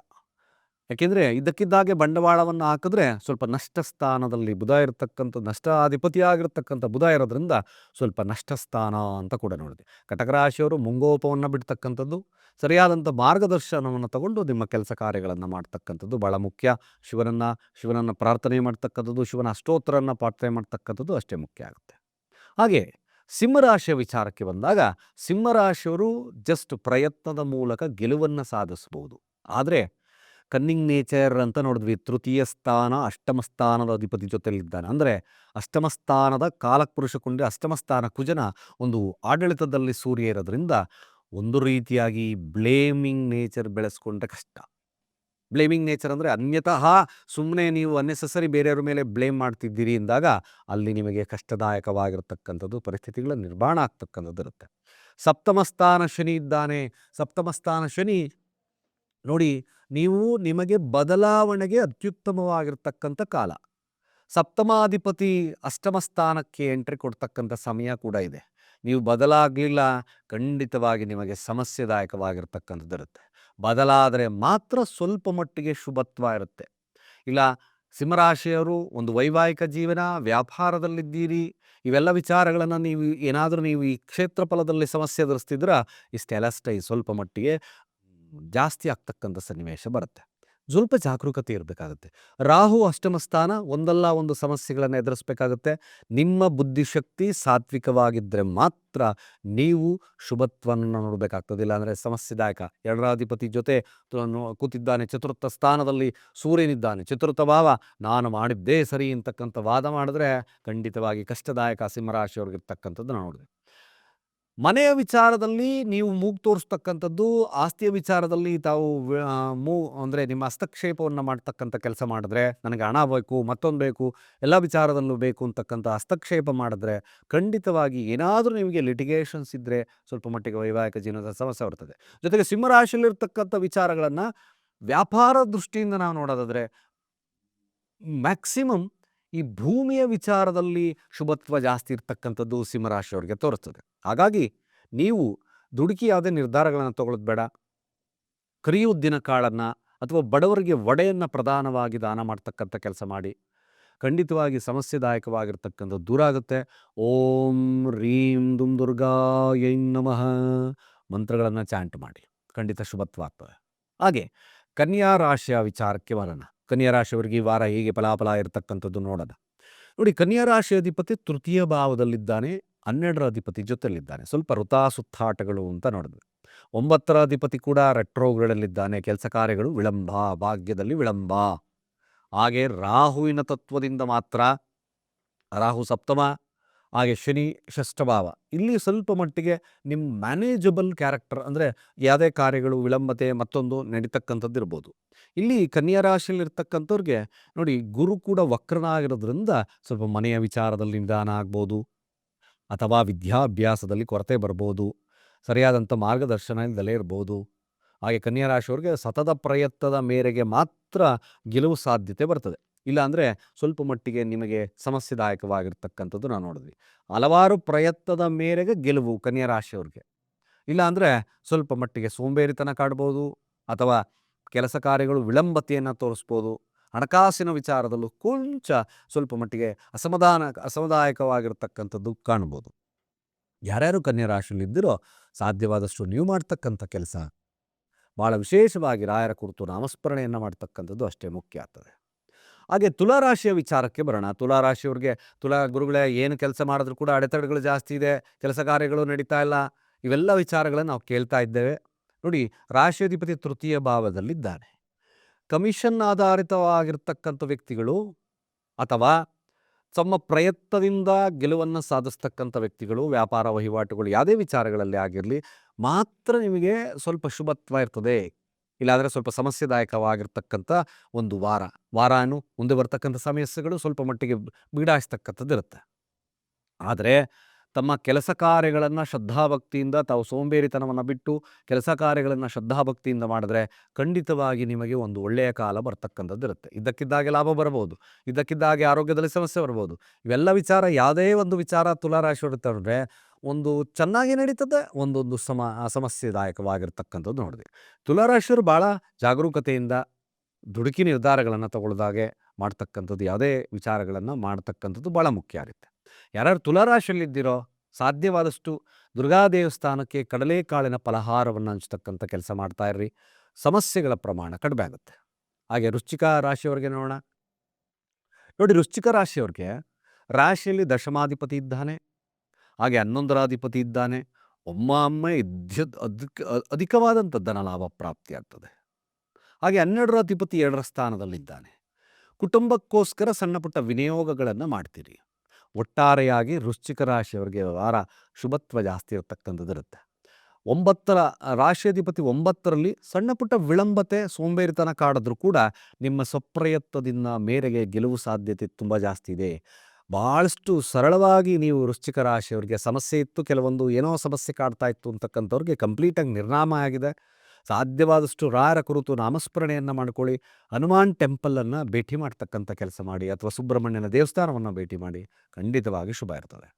ಯಾಕೆಂದರೆ ಇದಕ್ಕಿದ್ದಾಗೆ ಬಂಡವಾಳವನ್ನು ಹಾಕಿದ್ರೆ ಸ್ವಲ್ಪ ನಷ್ಟ ಸ್ಥಾನದಲ್ಲಿ ಬುಧ ಇರತಕ್ಕಂಥ ನಷ್ಟಾಧಿಪತಿಯಾಗಿರ್ತಕ್ಕಂಥ ಬುಧ ಇರೋದ್ರಿಂದ ಸ್ವಲ್ಪ ನಷ್ಟ ಸ್ಥಾನ ಅಂತ ಕೂಡ ನೋಡಿದೆ. ಕಟಕ ರಾಶಿಯವರು ಮುಂಗೋಪವನ್ನು ಬಿಡ್ತಕ್ಕಂಥದ್ದು, ಸರಿಯಾದಂಥ ಮಾರ್ಗದರ್ಶನವನ್ನು ತಗೊಂಡು ನಿಮ್ಮ ಕೆಲಸ ಕಾರ್ಯಗಳನ್ನು ಮಾಡ್ತಕ್ಕಂಥದ್ದು ಭಾಳ ಮುಖ್ಯ. ಶಿವನನ್ನು ಶಿವನನ್ನು ಪ್ರಾರ್ಥನೆ ಮಾಡ್ತಕ್ಕಂಥದ್ದು, ಶಿವನ ಅಷ್ಟೋತ್ತರನ್ನು ಪ್ರಾರ್ಥನೆ ಮಾಡ್ತಕ್ಕಂಥದ್ದು ಅಷ್ಟೇ ಮುಖ್ಯ ಆಗುತ್ತೆ. ಹಾಗೆ ಸಿಂಹರಾಶಿಯ ವಿಚಾರಕ್ಕೆ ಬಂದಾಗ ಸಿಂಹರಾಶಿಯವರು ಜಸ್ಟ್ ಪ್ರಯತ್ನದ ಮೂಲಕ ಗೆಲುವನ್ನು ಸಾಧಿಸ್ಬೋದು ಆದರೆ ಕನ್ನಿಂಗ್ ನೇಚರ್ ಅಂತ ನೋಡಿದ್ವಿ. ತೃತೀಯ ಸ್ಥಾನ, ಅಷ್ಟಮ ಸ್ಥಾನದ ಅಧಿಪತಿ ಜೊತೆಯಲ್ಲಿದ್ದಾನೆ ಅಂದರೆ ಅಷ್ಟಮ ಸ್ಥಾನದ ಕಾಲಪುರುಷ ಕುಂಡಿ ಅಷ್ಟಮ ಸ್ಥಾನ ಕುಜನ ಒಂದು ಆಡಳಿತದಲ್ಲಿ ಸೂರ್ಯ ಇರೋದ್ರಿಂದ ಒಂದು ರೀತಿಯಾಗಿ ಬ್ಲೇಮಿಂಗ್ ನೇಚರ್ ಬೆಳೆಸ್ಕೊಂಡ್ರೆ ಕಷ್ಟ. ಬ್ಲೇಮಿಂಗ್ ನೇಚರ್ ಅಂದರೆ ಅನ್ಯತಃ ಸುಮ್ಮನೆ ನೀವು ಅನ್ನೆಸೆಸರಿ ಬೇರೆಯವ್ರ ಮೇಲೆ ಬ್ಲೇಮ್ ಮಾಡ್ತಿದ್ದೀರಿ ಅಂದಾಗ ಅಲ್ಲಿ ನಿಮಗೆ ಕಷ್ಟದಾಯಕವಾಗಿರ್ತಕ್ಕಂಥದ್ದು, ಪರಿಸ್ಥಿತಿಗಳ ನಿರ್ಮಾಣ ಆಗ್ತಕ್ಕಂಥದ್ದು ಇರುತ್ತೆ. ಸಪ್ತಮ ಸ್ಥಾನ ಶನಿ ಇದ್ದಾನೆ. ಸಪ್ತಮ ಸ್ಥಾನ ಶನಿ ನೋಡಿ ನೀವು ನಿಮಗೆ ಬದಲಾವಣೆಗೆ ಅತ್ಯುತ್ತಮವಾಗಿರ್ತಕ್ಕಂಥ ಕಾಲ. ಸಪ್ತಮಾಧಿಪತಿ ಅಷ್ಟಮ ಸ್ಥಾನಕ್ಕೆ ಎಂಟ್ರಿ ಕೊಡ್ತಕ್ಕಂಥ ಸಮಯ ಕೂಡ ಇದೆ. ನೀವು ಬದಲಾಗಲಿಲ್ಲ, ಖಂಡಿತವಾಗಿ ನಿಮಗೆ ಸಮಸ್ಯೆದಾಯಕವಾಗಿರ್ತಕ್ಕಂಥದ್ದಿರುತ್ತೆ ಬದಲಾದರೆ ಮಾತ್ರ ಸ್ವಲ್ಪ ಮಟ್ಟಿಗೆ ಶುಭತ್ವ ಇರುತ್ತೆ. ಇಲ್ಲ ಸಿಂಹರಾಶಿಯವರು ಒಂದು ವೈವಾಹಿಕ ಜೀವನ, ವ್ಯಾಪಾರದಲ್ಲಿದ್ದೀರಿ, ಇವೆಲ್ಲ ವಿಚಾರಗಳನ್ನು ನೀವು ಏನಾದರೂ ನೀವು ಈ ಕ್ಷೇತ್ರ ಫಲದಲ್ಲಿ ಸಮಸ್ಯೆ ಎದುರಿಸ್ತಿದ್ರೆ ಸ್ಟೆಲಸ್ಟೈ ಸ್ವಲ್ಪ ಮಟ್ಟಿಗೆ ಜಾಸ್ತಿ ಆಗ್ತಕ್ಕಂಥ ಸನ್ನಿವೇಶ ಬರುತ್ತೆ. ಸ್ವಲ್ಪ ಜಾಗರೂಕತೆ ಇರಬೇಕಾಗುತ್ತೆ. ರಾಹು ಅಷ್ಟಮ ಸ್ಥಾನ ಒಂದಲ್ಲ ಒಂದು ಸಮಸ್ಯೆಗಳನ್ನು ಎದುರಿಸಬೇಕಾಗುತ್ತೆ. ನಿಮ್ಮ ಬುದ್ಧಿಶಕ್ತಿ ಸಾತ್ವಿಕವಾಗಿದ್ದರೆ ಮಾತ್ರ ನೀವು ಶುಭತ್ವವನ್ನು ನೋಡಬೇಕಾಗ್ತದೆ. ಇಲ್ಲಾಂದರೆ ಸಮಸ್ಯೆದಾಯಕ. ಎರಡರಾಧಿಪತಿ ಜೊತೆ ಕೂತಿದ್ದಾನೆ, ಚತುರ್ಥ ಸ್ಥಾನದಲ್ಲಿ ಸೂರ್ಯನಿದ್ದಾನೆ, ಚತುರ್ಥ ಭಾವ, ನಾನು ಮಾಡಿದ್ದೇ ಸರಿ ಅಂತಕ್ಕಂಥ ವಾದ ಮಾಡಿದ್ರೆ ಖಂಡಿತವಾಗಿ ಕಷ್ಟದಾಯಕ ಸಿಂಹರಾಶಿಯವ್ರಿಗಿರ್ತಕ್ಕಂಥದ್ದು ನಾವು ನೋಡಿದೆ ಮನೆಯ ವಿಚಾರದಲ್ಲಿ ನೀವು ಮೂಗು ತೋರಿಸ್ತಕ್ಕಂಥದ್ದು, ಆಸ್ತಿಯ ವಿಚಾರದಲ್ಲಿ ತಾವು ಮೂ, ಅಂದರೆ ನಿಮ್ಮ ಹಸ್ತಕ್ಷೇಪವನ್ನು ಮಾಡ್ತಕ್ಕಂಥ ಕೆಲಸ ಮಾಡಿದ್ರೆ, ನನಗೆ ಹಣ ಬೇಕು, ಮತ್ತೊಂದು ಬೇಕು, ಎಲ್ಲ ವಿಚಾರದಲ್ಲೂ ಬೇಕು ಅಂತಕ್ಕಂಥ ಹಸ್ತಕ್ಷೇಪ ಮಾಡಿದ್ರೆ, ಖಂಡಿತವಾಗಿ ಏನಾದರೂ ನಿಮಗೆ ಲಿಟಿಗೇಷನ್ಸ್ ಇದ್ದರೆ ಸ್ವಲ್ಪ ಮಟ್ಟಿಗೆ ವೈವಾಹಿಕ ಜೀವನದ ಸಮಸ್ಯೆ ಬರ್ತದೆ. ಜೊತೆಗೆ ಸಿಂಹರಾಶಿಯಲ್ಲಿರ್ತಕ್ಕಂಥ ವಿಚಾರಗಳನ್ನು ವ್ಯಾಪಾರ ದೃಷ್ಟಿಯಿಂದ ನಾವು ನೋಡೋದಾದರೆ ಮ್ಯಾಕ್ಸಿಮಮ್ ಈ ಭೂಮಿಯ ವಿಚಾರದಲ್ಲಿ ಶುಭತ್ವ ಜಾಸ್ತಿ ಇರ್ತಕ್ಕಂಥದ್ದು ಸಿಂಹರಾಶಿಯವರಿಗೆ ತೋರಿಸ್ತದೆ. ಹಾಗಾಗಿ ನೀವು ದುಡುಕಿ ಯಾವುದೇ ನಿರ್ಧಾರಗಳನ್ನು ತಗೊಳ್ಳೋದು ಬೇಡ. ಕರಿಯುದ್ದಿನ ಕಾಳನ್ನು ಅಥವಾ ಬಡವರಿಗೆ ಒಡೆಯನ್ನು ಪ್ರಧಾನವಾಗಿ ದಾನ ಮಾಡ್ತಕ್ಕಂಥ ಕೆಲಸ ಮಾಡಿ. ಖಂಡಿತವಾಗಿ ಸಮಸ್ಯೆದಾಯಕವಾಗಿರ್ತಕ್ಕಂಥ ದೂರ ಆಗುತ್ತೆ. ಓಂ ರೀಂ ದುಂ ದುರ್ಗಾ ಯೈ ನಮಃ ಮಂತ್ರಗಳನ್ನು ಚಾಂಟ್ ಮಾಡಿ. ಖಂಡಿತ ಶುಭತ್ವ ಆಗ್ತದೆ ಹಾಗೆ ಕನ್ಯಾ ರಾಶಿಯ ವಿಚಾರಕ್ಕೆ ಬರೋಣ. ಕನ್ಯಾ ರಾಶಿಯವರಿಗೆ ಈ ವಾರ ಹೇಗೆ ಫಲಾಫಲ ಇರತಕ್ಕಂಥದ್ದು ನೋಡೋಣ. ನೋಡಿ ಕನ್ಯಾ ರಾಶಿ ಅಧಿಪತಿ ತೃತೀಯ ಭಾವದಲ್ಲಿದ್ದಾನೆ. ಹನ್ನೆರಡರ ಅಧಿಪತಿ ಜೊತೆಯಲ್ಲಿದ್ದಾನೆ. ಸ್ವಲ್ಪ ವೃತಾ ಸುತ್ತಾಟಗಳು ಅಂತ ನೋಡಿದ್ವಿ. ಒಂಬತ್ತರ ಅಧಿಪತಿ ಕೂಡ ರೆಟ್ರೋಗಳಲ್ಲಿದ್ದಾನೆ ಕೆಲಸ ಕಾರ್ಯಗಳು ವಿಳಂಬ, ಭಾಗ್ಯದಲ್ಲಿ ವಿಳಂಬ. ಹಾಗೆ ರಾಹುವಿನ ತತ್ವದಿಂದ ಮಾತ್ರ ರಾಹು ಸಪ್ತಮ, ಹಾಗೆ ಶನಿ ಷಷ್ಠಭಾವ ಇಲ್ಲಿ ಸ್ವಲ್ಪ ಮಟ್ಟಿಗೆ ನಿಮ್ಮ ಮ್ಯಾನೇಜಬಲ್ ಕ್ಯಾರೆಕ್ಟರ್ ಅಂದರೆ ಯಾವುದೇ ಕಾರ್ಯಗಳು, ವಿಳಂಬತೆ ಮತ್ತೊಂದು ನಡೀತಕ್ಕಂಥದ್ದು ಇರ್ಬೋದು. ಇಲ್ಲಿ ಕನ್ಯಾ ರಾಶಿಯಲ್ಲಿರ್ತಕ್ಕಂಥವ್ರಿಗೆ ನೋಡಿ ಗುರು ಕೂಡ ವಕ್ರನಾಗಿರೋದ್ರಿಂದ ಸ್ವಲ್ಪ ಮನೆಯ ವಿಚಾರದಲ್ಲಿ ನಿಧಾನ ಆಗ್ಬೋದು. ಅಥವಾ ವಿದ್ಯಾಭ್ಯಾಸದಲ್ಲಿ ಕೊರತೆ ಬರ್ಬೋದು, ಸರಿಯಾದಂಥ ಮಾರ್ಗದರ್ಶನ ಇಲ್ಲದಲೇ ಇರ್ಬೋದು. ಹಾಗೆ ಕನ್ಯಾ ರಾಶಿಯವ್ರಿಗೆ ಸತತ ಪ್ರಯತ್ನದ ಮೇರೆಗೆ ಮಾತ್ರ ಗೆಲುವು ಸಾಧ್ಯತೆ ಬರ್ತದೆ. ಇಲ್ಲಾಂದರೆ ಸ್ವಲ್ಪ ಮಟ್ಟಿಗೆ ನಿಮಗೆ ಸಮಸ್ಯೆದಾಯಕವಾಗಿರ್ತಕ್ಕಂಥದ್ದು ನಾನು ನೋಡಿದ್ವಿ. ಹಲವಾರು ಪ್ರಯತ್ನದ ಮೇರೆಗೆ ಗೆಲುವು ಕನ್ಯಾ ರಾಶಿಯವ್ರಿಗೆ. ಇಲ್ಲಾಂದರೆ ಸ್ವಲ್ಪ ಮಟ್ಟಿಗೆ ಸೋಂಬೇರಿತನ ಕಾಡ್ಬೋದು, ಅಥವಾ ಕೆಲಸ ಕಾರ್ಯಗಳು ವಿಳಂಬತೆಯನ್ನು ತೋರಿಸ್ಬೋದು. ಹಣಕಾಸಿನ ವಿಚಾರದಲ್ಲೂ ಕೊಂಚ ಸ್ವಲ್ಪ ಮಟ್ಟಿಗೆ ಅಸಮಾಧಾನ, ಅಸಮದಾಯಕವಾಗಿರತಕ್ಕಂಥದ್ದು ಕಾಣ್ಬೋದು. ಯಾರ್ಯಾರು ಕನ್ಯಾ ರಾಶಿಯಲ್ಲಿದ್ದೀರೋ ಸಾಧ್ಯವಾದಷ್ಟು ನೀವು ಮಾಡ್ತಕ್ಕಂಥ ಕೆಲಸ ಭಾಳ ವಿಶೇಷವಾಗಿ ರಾಯರ ಕುರಿತು ನಾಮಸ್ಮರಣೆಯನ್ನು ಮಾಡ್ತಕ್ಕಂಥದ್ದು ಅಷ್ಟೇ ಮುಖ್ಯ ಆಗ್ತದೆ. ಹಾಗೆ ತುಲಾರಾಶಿಯ ವಿಚಾರಕ್ಕೆ ಬರೋಣ. ತುಲಾರಾಶಿಯವ್ರಿಗೆ ತುಲಾ ಗುರುಗಳೇ ಏನು ಕೆಲಸ ಮಾಡಿದ್ರು ಕೂಡ ಅಡೆತಡೆಗಳು ಜಾಸ್ತಿ ಇದೆ, ಕೆಲಸ ಕಾರ್ಯಗಳು ನಡೀತಾ ಇಲ್ಲ, ಇವೆಲ್ಲ ವಿಚಾರಗಳನ್ನು ನಾವು ಕೇಳ್ತಾ ಇದ್ದೇವೆ. ನೋಡಿ, ರಾಶಿಯಾಧಿಪತಿ ತೃತೀಯ ಭಾವದಲ್ಲಿದ್ದಾನೆ. ಕಮಿಷನ್ ಆಧಾರಿತವಾಗಿರ್ತಕ್ಕಂಥ ವ್ಯಕ್ತಿಗಳು ಅಥವಾ ತಮ್ಮ ಪ್ರಯತ್ನದಿಂದ ಗೆಲುವನ್ನು ಸಾಧಿಸ್ತಕ್ಕಂಥ ವ್ಯಕ್ತಿಗಳು, ವ್ಯಾಪಾರ ವಹಿವಾಟುಗಳು ಯಾವುದೇ ವಿಚಾರಗಳಲ್ಲಿ ಆಗಿರಲಿ, ಮಾತ್ರ ನಿಮಗೆ ಸ್ವಲ್ಪ ಶುಭತ್ವ ಇರ್ತದೆ. ಇಲ್ಲಾಂದರೆ ಸ್ವಲ್ಪ ಸಮಸ್ಯೆದಾಯಕವಾಗಿರ್ತಕ್ಕಂಥ ಒಂದು ವಾರ. ವಾರಾನು ಮುಂದೆ ಬರ್ತಕ್ಕಂಥ ಸಮಸ್ಯೆಗಳು ಸ್ವಲ್ಪ ಮಟ್ಟಿಗೆ ಬೀಡಾಯಿಸ್ತಕ್ಕಂಥದ್ದು ಇರುತ್ತೆ. ಆದರೆ ತಮ್ಮ ಕೆಲಸ ಕಾರ್ಯಗಳನ್ನು ಶ್ರದ್ಧಾಭಕ್ತಿಯಿಂದ ತಾವು ಸೋಂಬೇರಿತನವನ್ನು ಬಿಟ್ಟು ಕೆಲಸ ಕಾರ್ಯಗಳನ್ನು ಶ್ರದ್ಧಾಭಕ್ತಿಯಿಂದ ಮಾಡಿದ್ರೆ ಖಂಡಿತವಾಗಿ ನಿಮಗೆ ಒಂದು ಒಳ್ಳೆಯ ಕಾಲ ಬರ್ತಕ್ಕಂಥದ್ದು ಇರುತ್ತೆ. ಇದ್ದಕ್ಕಿದ್ದಾಗೆ ಲಾಭ ಬರಬಹುದು ಇದ್ದಕ್ಕಿದ್ದಾಗೆ ಆರೋಗ್ಯದಲ್ಲಿ ಸಮಸ್ಯೆ ಬರ್ಬೋದು ಇವೆಲ್ಲ ವಿಚಾರ, ಯಾವುದೇ ಒಂದು ವಿಚಾರ ತುಲಾರಾಶಿ ತಂದರೆ ಒಂದು ಚೆನ್ನಾಗಿ ನಡೀತದೆ, ಒಂದೊಂದು ಸಮ, ಸಮಸ್ಯೆದಾಯಕವಾಗಿರ್ತಕ್ಕಂಥದ್ದು ನೋಡಿದೆ. ತುಲಾರಾಶಿಯವರು ಭಾಳ ಜಾಗರೂಕತೆಯಿಂದ ದುಡುಕಿ ನಿರ್ಧಾರಗಳನ್ನು ತಗೊಳ್ದಾಗೆ ಮಾಡ್ತಕ್ಕಂಥದ್ದು ಯಾವುದೇ ವಿಚಾರಗಳನ್ನು ಮಾಡ್ತಕ್ಕಂಥದ್ದು ಭಾಳ ಮುಖ್ಯ ಆಗುತ್ತೆ ಯಾರ್ಯಾರು ತುಲಾರಾಶಿಯಲ್ಲಿದ್ದೀರೋ, ಸಾಧ್ಯವಾದಷ್ಟು ದುರ್ಗಾ ದೇವಸ್ಥಾನಕ್ಕೆ ಕಡಲೆಕಾಳಿನ ಫಲಹಾರವನ್ನು ಹಂಚ್ತಕ್ಕಂಥ ಕೆಲಸ ಮಾಡ್ತಾ ಇರ್ರಿ. ಸಮಸ್ಯೆಗಳ ಪ್ರಮಾಣ ಕಡಿಮೆ ಆಗುತ್ತೆ. ಹಾಗೆ ವೃಶ್ಚಿಕ ರಾಶಿಯವ್ರಿಗೆ ನೋಡೋಣ. ನೋಡಿ ರುಚಿಕ ರಾಶಿಯವ್ರಿಗೆ ರಾಶಿಯಲ್ಲಿ ದಶಮಾಧಿಪತಿ ಇದ್ದಾನೆ. ಹಾಗೆ ಹನ್ನೊಂದರ ಅಧಿಪತಿ ಇದ್ದಾನೆ. ಅಮ್ಮ ಇದ್ಯ ಅಧಿಕ, ಅಧಿಕವಾದಂಥ ಧನ ಲಾಭ ಪ್ರಾಪ್ತಿಯಾಗ್ತದೆ ಹಾಗೆ ಹನ್ನೆರಡರ ಅಧಿಪತಿ ಎರಡರ ಸ್ಥಾನದಲ್ಲಿದ್ದಾನೆ. ಕುಟುಂಬಕ್ಕೋಸ್ಕರ ಸಣ್ಣ ಪುಟ್ಟ ವಿನಿಯೋಗಗಳನ್ನು ಮಾಡ್ತೀರಿ. ಒಟ್ಟಾರೆಯಾಗಿ ವೃಶ್ಚಿಕ ರಾಶಿಯವರಿಗೆ ವಾರ ಶುಭತ್ವ ಜಾಸ್ತಿ ಇರತಕ್ಕಂಥದ್ದು ಇರುತ್ತೆ. ಒಂಬತ್ತರ ರಾಶಿಯಾಧಿಪತಿ ಒಂಬತ್ತರಲ್ಲಿ ಸಣ್ಣ ಪುಟ್ಟ ವಿಳಂಬತೆ, ಸೋಂಬೇರಿತನ ಕಾಡಿದ್ರೂ ಕೂಡ ನಿಮ್ಮ ಸ್ವಪ್ರಯತ್ನದಿಂದ ಮೇರೆಗೆ ಗೆಲುವು ಸಾಧ್ಯತೆ ತುಂಬ ಜಾಸ್ತಿ ಇದೆ. ಭಾಳಷ್ಟು ಸರಳವಾಗಿ ನೀವು ವೃಶ್ಚಿಕ ರಾಶಿಯವರಿಗೆ ಸಮಸ್ಯೆ ಇತ್ತು, ಕೆಲವೊಂದು ಏನೋ ಸಮಸ್ಯೆ ಕಾಡ್ತಾ ಇತ್ತು ಅಂತಕ್ಕಂಥವ್ರಿಗೆ ಕಂಪ್ಲೀಟಾಗಿ ನಿರ್ನಾಮ ಆಗಿದೆ. ಸಾಧ್ಯವಾದಷ್ಟು ರಾರ ಕುರಿತು ನಾಮಸ್ಮರಣೆಯನ್ನು ಮಾಡ್ಕೊಳ್ಳಿ, ಹನುಮಾನ್ ಟೆಂಪಲನ್ನು ಭೇಟಿ ಮಾಡ್ತಕ್ಕಂಥ ಕೆಲಸ ಮಾಡಿ ಅಥವಾ ಸುಬ್ರಹ್ಮಣ್ಯನ ದೇವಸ್ಥಾನವನ್ನು ಭೇಟಿ ಮಾಡಿ ಖಂಡಿತವಾಗಿ ಶುಭ ಇರ್ತದೆ.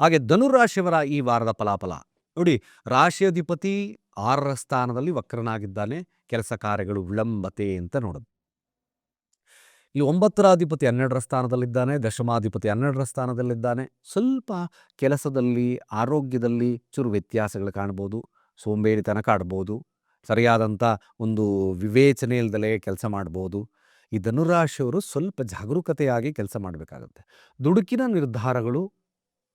ಹಾಗೆ ಧನುರಾಶಿಯವರ ಈ ವಾರದ ಫಲಾಫಲ. ನೋಡಿ, ರಾಶಿಯಾಧಿಪತಿ ಆರರ ಸ್ಥಾನದಲ್ಲಿ ವಕ್ರನಾಗಿದ್ದಾನೆ, ಕೆಲಸ ಕಾರ್ಯಗಳು ವಿಳಂಬತೆ ಅಂತ ನೋಡೋದು. ಈ ಒಂಬತ್ತರ ಅಧಿಪತಿ ಹನ್ನೆರಡರ ಸ್ಥಾನದಲ್ಲಿದ್ದಾನೆ, ದಶಮಾಧಿಪತಿ ಹನ್ನೆರಡರ ಸ್ಥಾನದಲ್ಲಿದ್ದಾನೆ. ಸ್ವಲ್ಪ ಕೆಲಸದಲ್ಲಿ, ಆರೋಗ್ಯದಲ್ಲಿ ಚೂರು ವ್ಯತ್ಯಾಸಗಳು ಕಾಣ್ಬೋದು. ಸೋಂಬೇರಿತನ ಕಾಡ್ಬೋದು. ಸರಿಯಾದಂಥ ಒಂದು ವಿವೇಚನೆ ಇಲ್ದಲೇ ಕೆಲಸ ಮಾಡ್ಬೋದು. ಈ ಧನುರಾಶಿಯವರು ಸ್ವಲ್ಪ ಜಾಗರೂಕತೆಯಾಗಿ ಕೆಲಸ ಮಾಡಬೇಕಾಗುತ್ತೆ. ದುಡುಕಿನ ನಿರ್ಧಾರಗಳು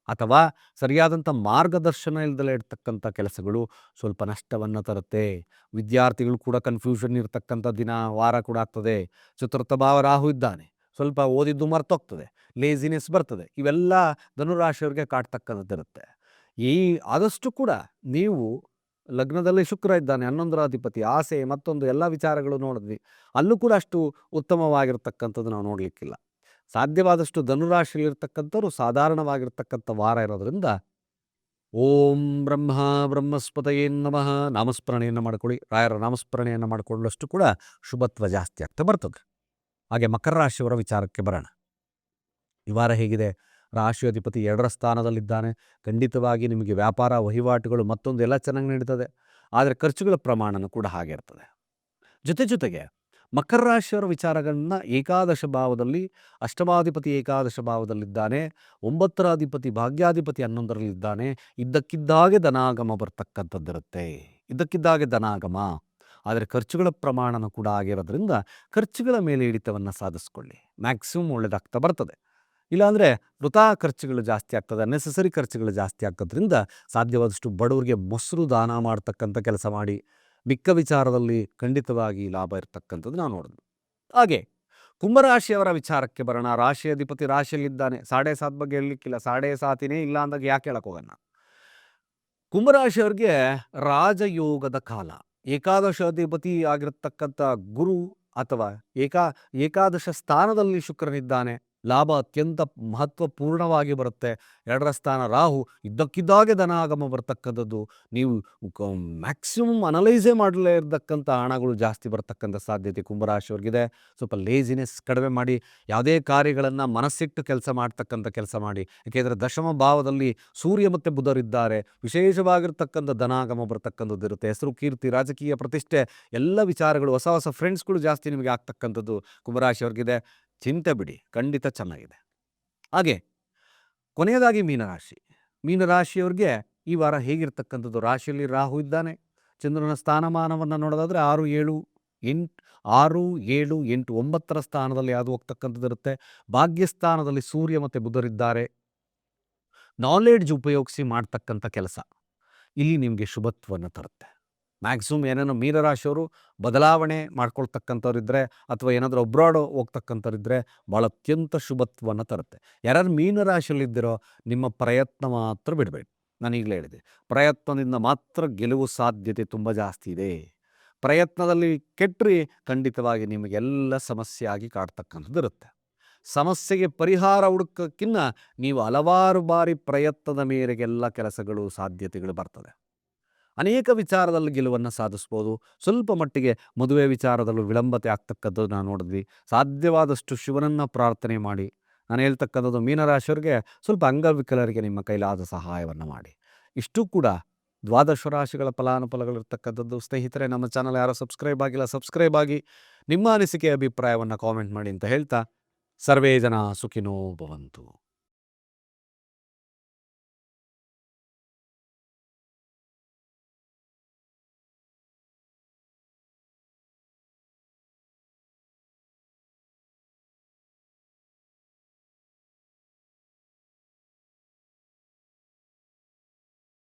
ಅಥವಾ ಸರಿಯಾದಂಥ ಮಾರ್ಗದರ್ಶನ ಇಲ್ದಲೇ ಇರ್ತಕ್ಕಂಥ ಕೆಲಸಗಳು ಸ್ವಲ್ಪ ನಷ್ಟವನ್ನು ತರುತ್ತೆ. ವಿದ್ಯಾರ್ಥಿಗಳು ಕೂಡ ಕನ್ಫ್ಯೂಷನ್ ಇರತಕ್ಕಂಥ ದಿನ, ವಾರ ಕೂಡ ಆಗ್ತದೆ. ಚತುರ್ಥ ಭಾವ ರಾಹು ಇದ್ದಾನೆ. ಸ್ವಲ್ಪ ಓದಿದ್ದು ಮರ್ತೋಗ್ತದೆ. ಲೇಸಿನೆಸ್ ಬರ್ತದೆ. ಇವೆಲ್ಲ ಧನುರಾಶಿಯವ್ರಿಗೆ ಕಾಡ್ತಕ್ಕಂಥದ್ದಿರುತ್ತೆ. ಈ ಆದಷ್ಟು ಕೂಡ ನೀವು ಲಗ್ನದಲ್ಲಿ ಶುಕ್ರ ಇದ್ದಾನೆ ಹನ್ನೊಂದರ ಅಧಿಪತಿ ಆಸೆ, ಮತ್ತೊಂದು ಎಲ್ಲ ವಿಚಾರಗಳು ನೋಡಿದ್ವಿ. ಅಲ್ಲೂ ಕೂಡ ಅಷ್ಟು ಉತ್ತಮವಾಗಿರ್ತಕ್ಕಂಥದ್ದು ನಾವು ನೋಡಲಿಕ್ಕಿಲ್ಲ. ಸಾಧ್ಯವಾದಷ್ಟು ಧನುರಾಶಿಯಲ್ಲಿರ್ತಕ್ಕಂಥವ್ರು ಸಾಧಾರಣವಾಗಿರ್ತಕ್ಕಂಥ ವಾರ ಇರೋದ್ರಿಂದ, ಓಂ ಬ್ರಹ್ಮ ಬ್ರಹ್ಮಸ್ಪತಯೇ ನಮಃ, ನಾಮಸ್ಮರಣೆಯನ್ನು ಮಾಡ್ಕೊಳ್ಳಿ. ರಾಯರ ನಾಮಸ್ಮರಣೆಯನ್ನು ಮಾಡಿಕೊಳ್ಳಷ್ಟು ಕೂಡ ಶುಭತ್ವ ಜಾಸ್ತಿ ಆಗ್ತಾ ಬರ್ತದೆ. ಹಾಗೆ ಮಕರ ರಾಶಿಯವರ ವಿಚಾರಕ್ಕೆ ಬರೋಣ. ಈ ವಾರ ಹೇಗಿದೆ? ರಾಶಿ ಅಧಿಪತಿ ಎರಡರ ಸ್ಥಾನದಲ್ಲಿದ್ದಾನೆ. ಖಂಡಿತವಾಗಿ ನಿಮಗೆ ವ್ಯಾಪಾರ ವಹಿವಾಟುಗಳು ಮತ್ತೊಂದು ಎಲ್ಲ ಚೆನ್ನಾಗಿ ನಡೀತದೆ. ಆದರೆ ಖರ್ಚುಗಳ ಪ್ರಮಾಣನೂ ಕೂಡ ಹಾಗೆ ಇರ್ತದೆ. ಜೊತೆ ಜೊತೆಗೆ ಮಕರ ರಾಶಿಯವರ ವಿಚಾರಗಳನ್ನ ಏಕಾದಶ ಭಾವದಲ್ಲಿ, ಅಷ್ಟಮಾಧಿಪತಿ ಏಕಾದಶ ಭಾವದಲ್ಲಿದ್ದಾನೆ, ಒಂಬತ್ತರ ಅಧಿಪತಿ ಭಾಗ್ಯಾಧಿಪತಿ ಹನ್ನೊಂದರಲ್ಲಿದ್ದಾನೆ. ಇದ್ದಕ್ಕಿದ್ದಾಗೆ ಧನಾಗಮ ಬರ್ತಕ್ಕಂಥದ್ದಿರುತ್ತೆ. ಇದ್ದಕ್ಕಿದ್ದಾಗೆ ಧನಾಗಮ. ಆದರೆ ಖರ್ಚುಗಳ ಪ್ರಮಾಣನೂ ಕೂಡ ಆಗಿರೋದ್ರಿಂದ ಖರ್ಚುಗಳ ಮೇಲೆ ಹಿಡಿತವನ್ನು ಸಾಧಿಸ್ಕೊಳ್ಳಿ. ಮ್ಯಾಕ್ಸಿಮಮ್ ಒಳ್ಳೆಯದಾಗ್ತಾ ಬರ್ತದೆ. ಇಲ್ಲಾಂದರೆ ವೃಥಾ ಖರ್ಚುಗಳು ಜಾಸ್ತಿ ಆಗ್ತದೆ ಅನ್ನೆಸೆಸರಿ ಖರ್ಚುಗಳು ಜಾಸ್ತಿ ಆಗೋದ್ರಿಂದ ಸಾಧ್ಯವಾದಷ್ಟು ಬಡವರಿಗೆ ಮೊಸರು ದಾನ ಮಾಡ್ತಕ್ಕಂಥ ಕೆಲಸ ಮಾಡಿ, ಮಿಕ್ಕ ವಿಚಾರದಲ್ಲಿ ಖಂಡಿತವಾಗಿ ಲಾಭ ಇರತಕ್ಕಂಥದ್ದು ನಾವು ನೋಡಿದ್ವಿ ಹಾಗೆ ಕುಂಭರಾಶಿಯವರ ವಿಚಾರಕ್ಕೆ ಬರೋಣ. ರಾಶಿ ಅಧಿಪತಿ ರಾಶಿಯಲ್ಲಿದ್ದಾನೆ ಸಾಡೆ ಸಾತ್ ಬಗ್ಗೆ ಹೇಳಲಿಕ್ಕಿಲ್ಲ. ಸಾಡೆ ಸಾತಿನೇ ಇಲ್ಲ ಅಂದಾಗ ಯಾಕೆ ಹೇಳಕ್ ಹೋಗೋಣ? ಕುಂಭರಾಶಿಯವ್ರಿಗೆ ರಾಜಯೋಗದ ಕಾಲ. ಏಕಾದಶ ಅಧಿಪತಿ ಆಗಿರತಕ್ಕಂಥ ಗುರು ಅಥವಾ ಏಕಾ, ಏಕಾದಶ ಸ್ಥಾನದಲ್ಲಿ ಶುಕ್ರನಿದ್ದಾನೆ. ಲಾಭ ಅತ್ಯಂತ ಮಹತ್ವಪೂರ್ಣವಾಗಿ ಬರುತ್ತೆ. ಎರಡರ ಸ್ಥಾನ ರಾಹು, ಇದ್ದಕ್ಕಿದ್ದಾಗೆ ಧನ ಆಗಮ ಬರ್ತಕ್ಕಂಥದ್ದು. ನೀವು ಮ್ಯಾಕ್ಸಿಮಮ್ ಅನಲೈಸೇ ಮಾಡಲೇ ಇರತಕ್ಕಂಥ ಹಣಗಳು ಜಾಸ್ತಿ ಬರ್ತಕ್ಕಂಥ ಸಾಧ್ಯತೆ ಕುಂಭರಾಶಿಯವ್ರಿಗಿದೆ. ಸ್ವಲ್ಪ ಲೇಜಿನೆಸ್ ಕಡಿಮೆ ಮಾಡಿ, ಯಾವುದೇ ಕಾರ್ಯಗಳನ್ನು ಮನಸ್ಸಿಟ್ಟು ಕೆಲಸ ಮಾಡ್ತಕ್ಕಂಥ ಕೆಲಸ ಮಾಡಿ. ಏಕೆಂದರೆ ದಶಮ ಭಾವದಲ್ಲಿ ಸೂರ್ಯ ಮತ್ತು ಬುಧರಿದ್ದಾರೆ ವಿಶೇಷವಾಗಿರ್ತಕ್ಕಂಥ ಧನಾಗಮ ಬರ್ತಕ್ಕಂಥದ್ದು ಇರುತ್ತೆ. ಹೆಸರು, ಕೀರ್ತಿ, ರಾಜಕೀಯ ಪ್ರತಿಷ್ಠೆ, ಎಲ್ಲ ವಿಚಾರಗಳು, ಹೊಸ ಹೊಸ ಫ್ರೆಂಡ್ಸ್ಗಳು ಜಾಸ್ತಿ ನಿಮಗೆ ಆಗ್ತಕ್ಕಂಥದ್ದು ಕುಂಭರಾಶಿಯವ್ರಿಗಿದೆ. ಚಿಂತೆ ಬಿಡಿ, ಖಂಡಿತ ಚೆನ್ನಾಗಿದೆ. ಹಾಗೆ, ಕೊನೆಯದಾಗಿ ಮೀನರಾಶಿ. ಮೀನರಾಶಿಯವ್ರಿಗೆ ಈ ವಾರ ಹೇಗಿರ್ತಕ್ಕಂಥದ್ದು? ರಾಶಿಯಲ್ಲಿ ರಾಹು ಇದ್ದಾನೆ. ಚಂದ್ರನ ಸ್ಥಾನಮಾನವನ್ನು ನೋಡೋದಾದರೆ ಆರು, ಏಳು, ಎಂಟು, ಆರು, ಏಳು, ಎಂಟು, ಒಂಬತ್ತರ ಸ್ಥಾನದಲ್ಲಿ ಅದು ಹೋಗ್ತಕ್ಕಂಥದ್ದು ಇರುತ್ತೆ. ಭಾಗ್ಯಸ್ಥಾನದಲ್ಲಿ ಸೂರ್ಯ ಮತ್ತು ಬುಧರಿದ್ದಾರೆ. ನಾಲೆಡ್ಜ್ ಉಪಯೋಗಿಸಿ ಮಾಡ್ತಕ್ಕಂಥ ಕೆಲಸ. ಇಲ್ಲಿ ನಿಮಗೆ ಶುಭತ್ವವನ್ನು ತರುತ್ತೆ. ಮ್ಯಾಕ್ಸಿಮಮ್ ಏನೇನೋ ಮೀನರಾಶಿಯವರು ಬದಲಾವಣೆ ಮಾಡ್ಕೊಳ್ತಕ್ಕಂಥವ್ರಿದ್ದರೆ ಅಥವಾ ಏನಾದರೂ ಅಬ್ರಾಡ್ ಹೋಗ್ತಕ್ಕಂಥವ್ರಿದ್ದರೆ ಭಾಳ ಅತ್ಯಂತ ಶುಭತ್ವವನ್ನು ತರುತ್ತೆ. ಯಾರ್ಯಾರು ಮೀನರಾಶಿಯಲ್ಲಿದ್ದಿರೋ ನಿಮ್ಮ ಪ್ರಯತ್ನ ಮಾತ್ರ ಬಿಡಬೇಡಿ. ನಾನು ಈಗಲೇ ಹೇಳಿದೆ. ಪ್ರಯತ್ನದಿಂದ ಮಾತ್ರ ಗೆಲುವು ಸಾಧ್ಯತೆ ತುಂಬ ಜಾಸ್ತಿ ಇದೆ. ಪ್ರಯತ್ನದಲ್ಲಿ ಕೆಟ್ಟರೆ ಖಂಡಿತವಾಗಿ ನಿಮಗೆಲ್ಲ ಸಮಸ್ಯೆ ಆಗಿ ಕಾಡ್ತಕ್ಕಂಥದ್ದು ಇರುತ್ತೆ. ಸಮಸ್ಯೆಗೆ ಪರಿಹಾರ ಹುಡುಕಕ್ಕಿನ್ನ ನೀವು ಹಲವಾರು ಬಾರಿ ಪ್ರಯತ್ನದ ಮೇರೆಗೆಲ್ಲ ಕೆಲಸಗಳು, ಸಾಧ್ಯತೆಗಳು ಬರ್ತದೆ ಅನೇಕ ವಿಚಾರದಲ್ಲಿ ಗೆಲುವನ್ನು ಸಾಧಿಸ್ಬೋದು. ಸ್ವಲ್ಪ ಮಟ್ಟಿಗೆ ಮದುವೆ ವಿಚಾರದಲ್ಲೂ ವಿಳಂಬತೆ ಆಗ್ತಕ್ಕಂಥದ್ದು ನಾವು ನೋಡಿದ್ವಿ. ಸಾಧ್ಯವಾದಷ್ಟು ಶಿವನನ್ನು ಪ್ರಾರ್ಥನೆ ಮಾಡಿ, ನಾನು ಹೇಳ್ತಕ್ಕಂಥದ್ದು ಮೀನರಾಶಿಯವರಿಗೆ ಸ್ವಲ್ಪ ಅಂಗವಿಕಲರಿಗೆ ನಿಮ್ಮ ಕೈಲಾದ ಸಹಾಯವನ್ನು ಮಾಡಿ. ಇಷ್ಟು ಕೂಡ ದ್ವಾದಶ ರಾಶಿಗಳ ಫಲಾನುಫಲಗಳಿರ್ತಕ್ಕಂಥದ್ದು ಸ್ನೇಹಿತರೆ, ನಮ್ಮ ಚಾನಲ್ ಯಾರೋ ಸಬ್ಸ್ಕ್ರೈಬ್ ಆಗಿಲ್ಲ ಸಬ್ಸ್ಕ್ರೈಬ್ ಆಗಿ ನಿಮ್ಮ ಅನಿಸಿಕೆ, ಅಭಿಪ್ರಾಯವನ್ನು ಕಾಮೆಂಟ್ ಮಾಡಿ ಅಂತ ಹೇಳ್ತಾ, ಸರ್ವೇ ಜನ ಸುಖಿನೋ ಭವಂತು.